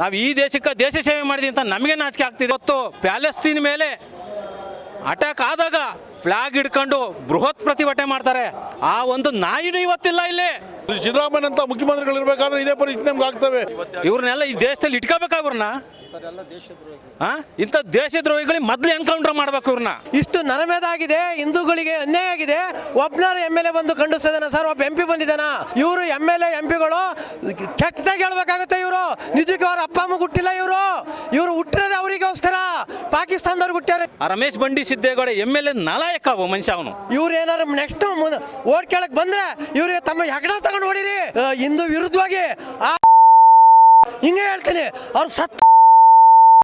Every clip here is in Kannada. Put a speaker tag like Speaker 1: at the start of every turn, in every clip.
Speaker 1: ನಾವು ಈ ದೇಶಕ್ಕೆ ದೇಶ ಸೇವೆ ಮಾಡಿದ್ವಿ ಅಂತ ನಮಗೆ ನಾಚಿಕೆ ಆಗ್ತಿದೆ. ಇವತ್ತು ಪ್ಯಾಲೆಸ್ತೀನ್ ಮೇಲೆ ಅಟ್ಯಾಕ್ ಆದಾಗ ಫ್ಲಾಗ್ ಹಿಡ್ಕೊಂಡು ಬೃಹತ್ ಪ್ರತಿಭಟನೆ ಮಾಡ್ತಾರೆ. ಆ ಒಂದು ನಾಯಿನೂ ಇವತ್ತಿಲ್ಲ ಇಲ್ಲಿ.
Speaker 2: ಸಿದ್ದರಾಮಯ್ಯ ಅಂತ ಮುಖ್ಯಮಂತ್ರಿಗಳು ಇರಬೇಕಾದ್ರೆ ಇದೇ ಪರಿಸ್ಥಿತಿ ನಮ್ಗೆ ಆಗ್ತವೆ.
Speaker 1: ಇವ್ರನ್ನೆಲ್ಲ ಈ ದೇಶದಲ್ಲಿ ಇಟ್ಕೋಬೇಕಾಗ್ರನ್ನ ಆ? ಇಂಥ ದೇಶದ್ರೋಹಿಗಳಿಗೆ ಮೊದಲು ಎನ್ಕೌಂಟರ್ ಮಾಡ್ಬೇಕು ಇವ್ರನ್ನ.
Speaker 3: ಇಷ್ಟು ನರಮೇದಾಗಿದೆ ಹಿಂದೂಗಳಿಗೆ ಅನ್ಯಾಯ ಆಗಿದೆ. ಒಬ್ನಾರು ಎಂ ಎಲ್ ಎ ಬಂದು ಖಂಡಿಸ್ತದಾನ ಸರ್ ಒಬ್ಬ ಎಂ ಪಿ ಬಂದಿದ್ದಾನ. ಇವರು ಎಂ ಎಲ್ ಎ ಎಂ ಪಿಗಳು ಕೆಟ್ಟದಾಗಿ ಹೇಳ್ಬೇಕಾಗತ್ತೆ ಇವರು. ನಿಜಕ್ಕೆ ಅವ್ರ ಅಪ್ಪ ಅಮ್ಮ ಹುಟ್ಟಿಲ್ಲ ಇವರು. ಇವರು ಹುಟ್ಟಿರೋದೇ ಅವರಿಗೋಸ್ಕರ. ಪಾಕಿಸ್ತಾನದವ್ರು ಹುಟ್ಟ್ಯಾರೆ
Speaker 1: Ramesh Bandi Siddegowda M L A ನಾಲಾಯಕ ಅವ ಮನುಷ್ಯ ಅವನು.
Speaker 3: ಇವ್ರು ಏನಾರು ನೆಕ್ಸ್ಟ್ ಓಟ್ ಕೇಳಕ್ ಬಂದ್ರೆ ಇವ್ರಿಗೆ ತಮ್ಮ ಹೆಗಡ ತಗೊಂಡು ಹೊಡಿರಿ ಹಿಂದೂ ವಿರುದ್ಧವಾಗಿ ಆ ಹಿಂಗೆ ಹೇಳ್ತೀನಿ. ಅವ್ರು ಸತ್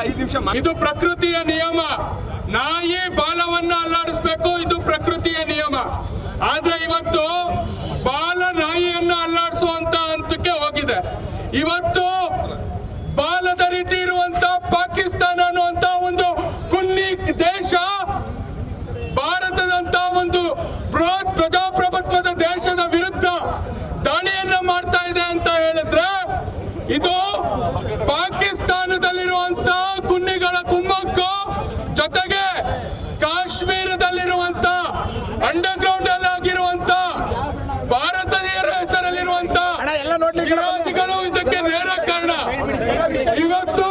Speaker 4: ದಯವಿಟ್ಟು
Speaker 5: ಇದು ಪ್ರಕೃತಿಯ ನಿಯಮ. ನಾಯಿ ಬಾಲವನ್ನು ಅಲ್ಲಾಡಿಸ್ಬೇಕು ಇದು ಪ್ರಕೃತಿಯ ನಿಯಮ. ಆದ್ರೆ ಇವತ್ತು ಬಾಲ ನಾಯಿಯನ್ನು ಅಲ್ಲಾಡಿಸುವಂತ ಹಂತಕ್ಕೆ ಹೋಗಿದೆ ಇವತ್ತು ಬಾಲದ ರೀತಿ ಇರುವಂತ ಪಾಕಿಸ್ತಾನ ಅನ್ನುವಂತ ಒಂದು ಕುನ್ನಿ ದೇಶ ಭಾರತದಂತ ಒಂದು ಬೃಹತ್ ಪ್ರಜಾಪ್ರಭುತ್ವದ ದೇಶದ ವಿರುದ್ಧ ದಾಳಿಯನ್ನ ಮಾಡ್ತಾ ಇದೆ ಅಂತ ಹೇಳಿದ್ರೆ ಇದು ಪಾಕಿಸ್ತಾನದಲ್ಲಿರುವಂತ ಕುನ್ನಿಗಳ ಕುಮ್ಮಕ್ಕು ಜೊತೆಗೆ ಕಾಶ್ಮೀರದಲ್ಲಿರುವಂತ ಅಂಡರ್ಗ್ರೌಂಡ್ ಅಲ್ಲಿ ಆಗಿರುವಂತ ಭಾರತೀಯರ ಹೆಸರಲ್ಲಿರುವಂತ ವಿರೋಧಿಗಳು ಇದಕ್ಕೆ ನೇರ ಕಾರಣ ಇವತ್ತು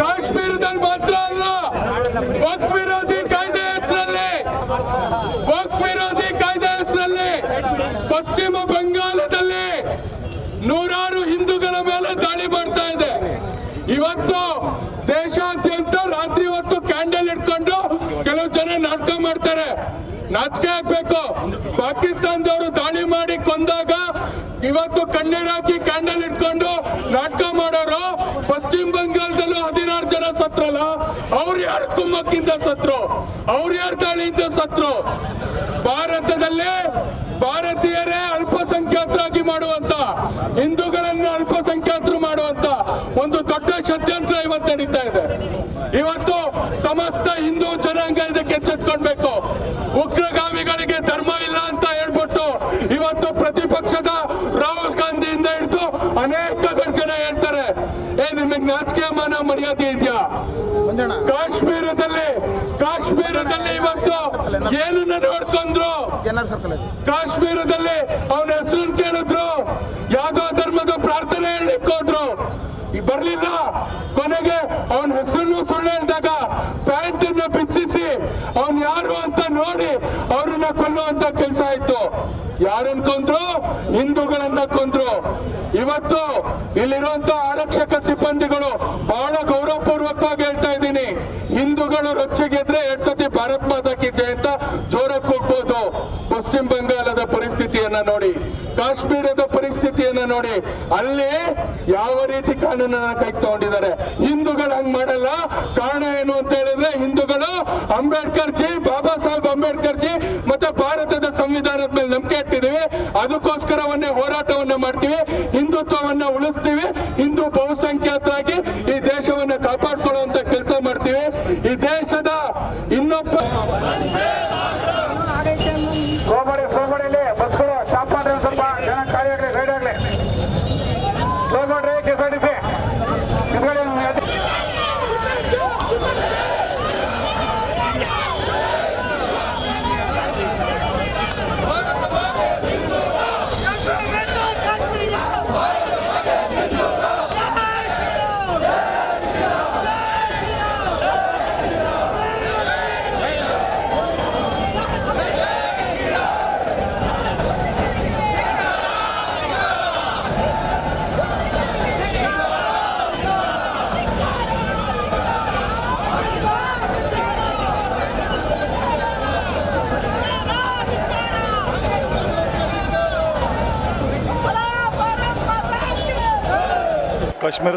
Speaker 5: ಕಾಶ್ಮೀರದಲ್ಲಿ ಮಾತ್ರ ಅಲ್ಲ ವಕ್ ವಿರೋಧಿ ಕಾಯ್ದೆ ಹೆಸರಲ್ಲಿ ವಕ್ ವಿರೋಧಿ ಕಾಯ್ದೆ ಹೆಸರಲ್ಲಿ ಪಶ್ಚಿಮ ಬಂಗಾಳದಲ್ಲಿ ನೂರಾರು ಹಿಂದೂಗಳ ಮೇಲೆ ದಾಳಿ ಮಾಡ್ತಾ ಇದೆ ಇವತ್ತು ದೇಶಾದ್ಯಂತ ರಾತ್ರಿ ಹೊತ್ತು ಕ್ಯಾಂಡಲ್ ಇಟ್ಕೊಂಡು ಕೆಲವು ಜನ ನಾಟಕ ಮಾಡ್ತಾರೆ ನಾಚಿಕೆ ಆಗ್ಬೇಕು ಪಾಕಿಸ್ತಾನದವರು ದಾಳಿ ಮಾಡಿ ಕೊಂದಾಗ ಇವತ್ತು ಕಣ್ಣೀರ್ ಹಾಕಿ ಕ್ಯಾಂಡಲ್ ಇಟ್ಕೊಂಡು ನಾಟಕ ಮಾಡೋರು ಪಶ್ಚಿಮ ಬಂಗಾಳದಲ್ಲೂ ಹದಿನಾರು ಜನ ಸತ್ರಲ್ಲ. ಅವ್ರು ಯಾರು ಕುಮ್ಮಕ್ಕಿಂದ ಸತ್ರು? ಅವ್ರು ಯಾರು ತಾಳಿಯಿಂದ ಸತ್ರು? ಭಾರತದಲ್ಲಿ ಭಾರತೀಯರೇ ಅಲ್ಪಸಂಖ್ಯಾತರಾಗಿ ಮಾಡುವಂತ, ಹಿಂದೂಗಳನ್ನು ಅಲ್ಪಸಂಖ್ಯಾತರು ಮಾಡುವಂತ ಒಂದು ದೊಡ್ಡ ಷಡ್ಯಂತ್ರ ಇವತ್ತು ನಡೀತಾ ಇದೆ. ಇವತ್ತು ಸಮಸ್ತ ಹಿಂದೂ ಜನಾಂಗ ಇದಕ್ಕೆ ಎಚ್ಚೆತ್ಕೊಳ್ಬೇಕು. ಉಗ್ರಗಾಮಿಗಳಿಗೆ ಇವತ್ತು ಪ್ರತಿಪಕ್ಷದ ರಾಹುಲ್ ಗಾಂಧಿಯಿಂದ ಹಿಡಿದು ಅನೇಕ ಜನ ಹೇಳ್ತಾರೆ. ಏ ನಿಮಗೆ ನಾಚಿಕೆ ಮಾನ ಮರ್ಯಾದೆ ಇದೆಯಾ? ಕಾಶ್ಮೀರದಲ್ಲಿ ಕಾಶ್ಮೀರದಲ್ಲಿ ಇವತ್ತು ಏನನ್ನ ನೋಡ್ಕೊಂಡ್ರು? ಕಾಶ್ಮೀರದಲ್ಲಿ ಅವನ ಹೆಸರನ್ನು ಕೇಳಿದ್ರು. ಯಾವ್ದೋ ಧರ್ಮದ ಪ್ರಾರ್ಥನೆ ಹೇಳಲಿಕ್ಕೆ ಹೋದ್ರು. ಬರ್ಲಿಲ್ಲ. ಕೊನೆಗೆ ಅವನ ಹೆಸರನ್ನು ಸುಳ್ಳು ಹೇಳಿದಾಗ ಪ್ಯಾಂಟ್ ಅನ್ನ ಬಿಚ್ಚಿಸಿ ಅವನ್ ಯಾರು ಅಂತ ನೋಡಿ ಅವ್ರನ್ನ ಕೊಲ್ಲುವಂತ ಕೆಲಸ ಆಯ್ತು. ಯಾರನ್ನ ಕೊಂದ್ರು? ಹಿಂದೂಗಳನ್ನ ಕೊಂದ್ರು. ಇವತ್ತು ಇಲ್ಲಿರುವಂತ ಆರಕ್ಷಕ ಸಿಬ್ಬಂದಿಗಳು ಬಹಳ ಗೌರವಪೂರ್ವಕವಾಗಿ ಹೇಳ್ತಾ ಇದ್ದೀನಿ. ಹಿಂದೂಗಳು ರೊಚ್ಚಿಗೆದ್ರೆ ಎರಡ್ ಸತಿ ಭಾರತ್ ಮಾತಾ ಕಿ ಅಂತ ಜೋರಕ್ಕೆ ಹೋಗ್ಬೋದು ಪಶ್ಚಿಮ ಬಂಗಾಳದ ಪರಿಸ್ಥಿತಿಯನ್ನ ನೋಡಿ. ಕಾಶ್ಮೀರದ ಪರಿಸ್ಥಿತಿಯನ್ನು ನೋಡಿ, ಅಲ್ಲಿ ಯಾವ ರೀತಿ ಕಾನೂನನ್ನ ಕೈ ತಗೊಂಡಿದ್ದಾರೆ. ಹಿಂದೂಗಳು ಹಂಗ್ ಮಾಡಲ್ಲ. ಕಾರಣ ಏನು ಅಂತ ಹೇಳಿದ್ರೆ, ಹಿಂದೂಗಳು ಅಂಬೇಡ್ಕರ್ ಜಿ, ಬಾಬಾ ಸಾಹೇಬ್ ಅಂಬೇಡ್ಕರ್ ಜಿ ಮತ್ತೆ ಭಾರತದ ಸಂವಿಧಾನದ ಮೇಲೆ ನಂಬಿಕೆ ಇಟ್ಟಿದ್ದೀವಿ. ಅದಕ್ಕೋಸ್ಕರವನ್ನೇ ಹೋರಾಟವನ್ನ ಮಾಡ್ತೀವಿ. ಹಿಂದುತ್ವವನ್ನ ಉಳಿಸ್ತೀವಿ. ಹಿಂದೂ ಬಹುಸಂಖ್ಯಾತರಾಗಿ ಈ ದೇಶವನ್ನ ಕಾಪಾಡ್ಕೊಳ್ಳುವಂತ ಕೆಲಸ ಮಾಡ್ತೀವಿ. ಈ ದೇಶದ ಇನ್ನೊಬ್ಬ
Speaker 4: ಹೋಗ್ಬೇಡಿ ಹೋಗ್ಬೇಡಿ ಬಸ್ಗಳು ಸ್ಟಾಪ್ ಮಾಡ್ರಿ ಒಂದ್ ಸ್ವಲ್ಪ ಜನ ಖಾಲಿ ಆಗ್ಲಿ ಸೈಡ್ ಆಗ್ಲಿ ಹೋಗ್ಬೇಡ್ರಿ K S R T C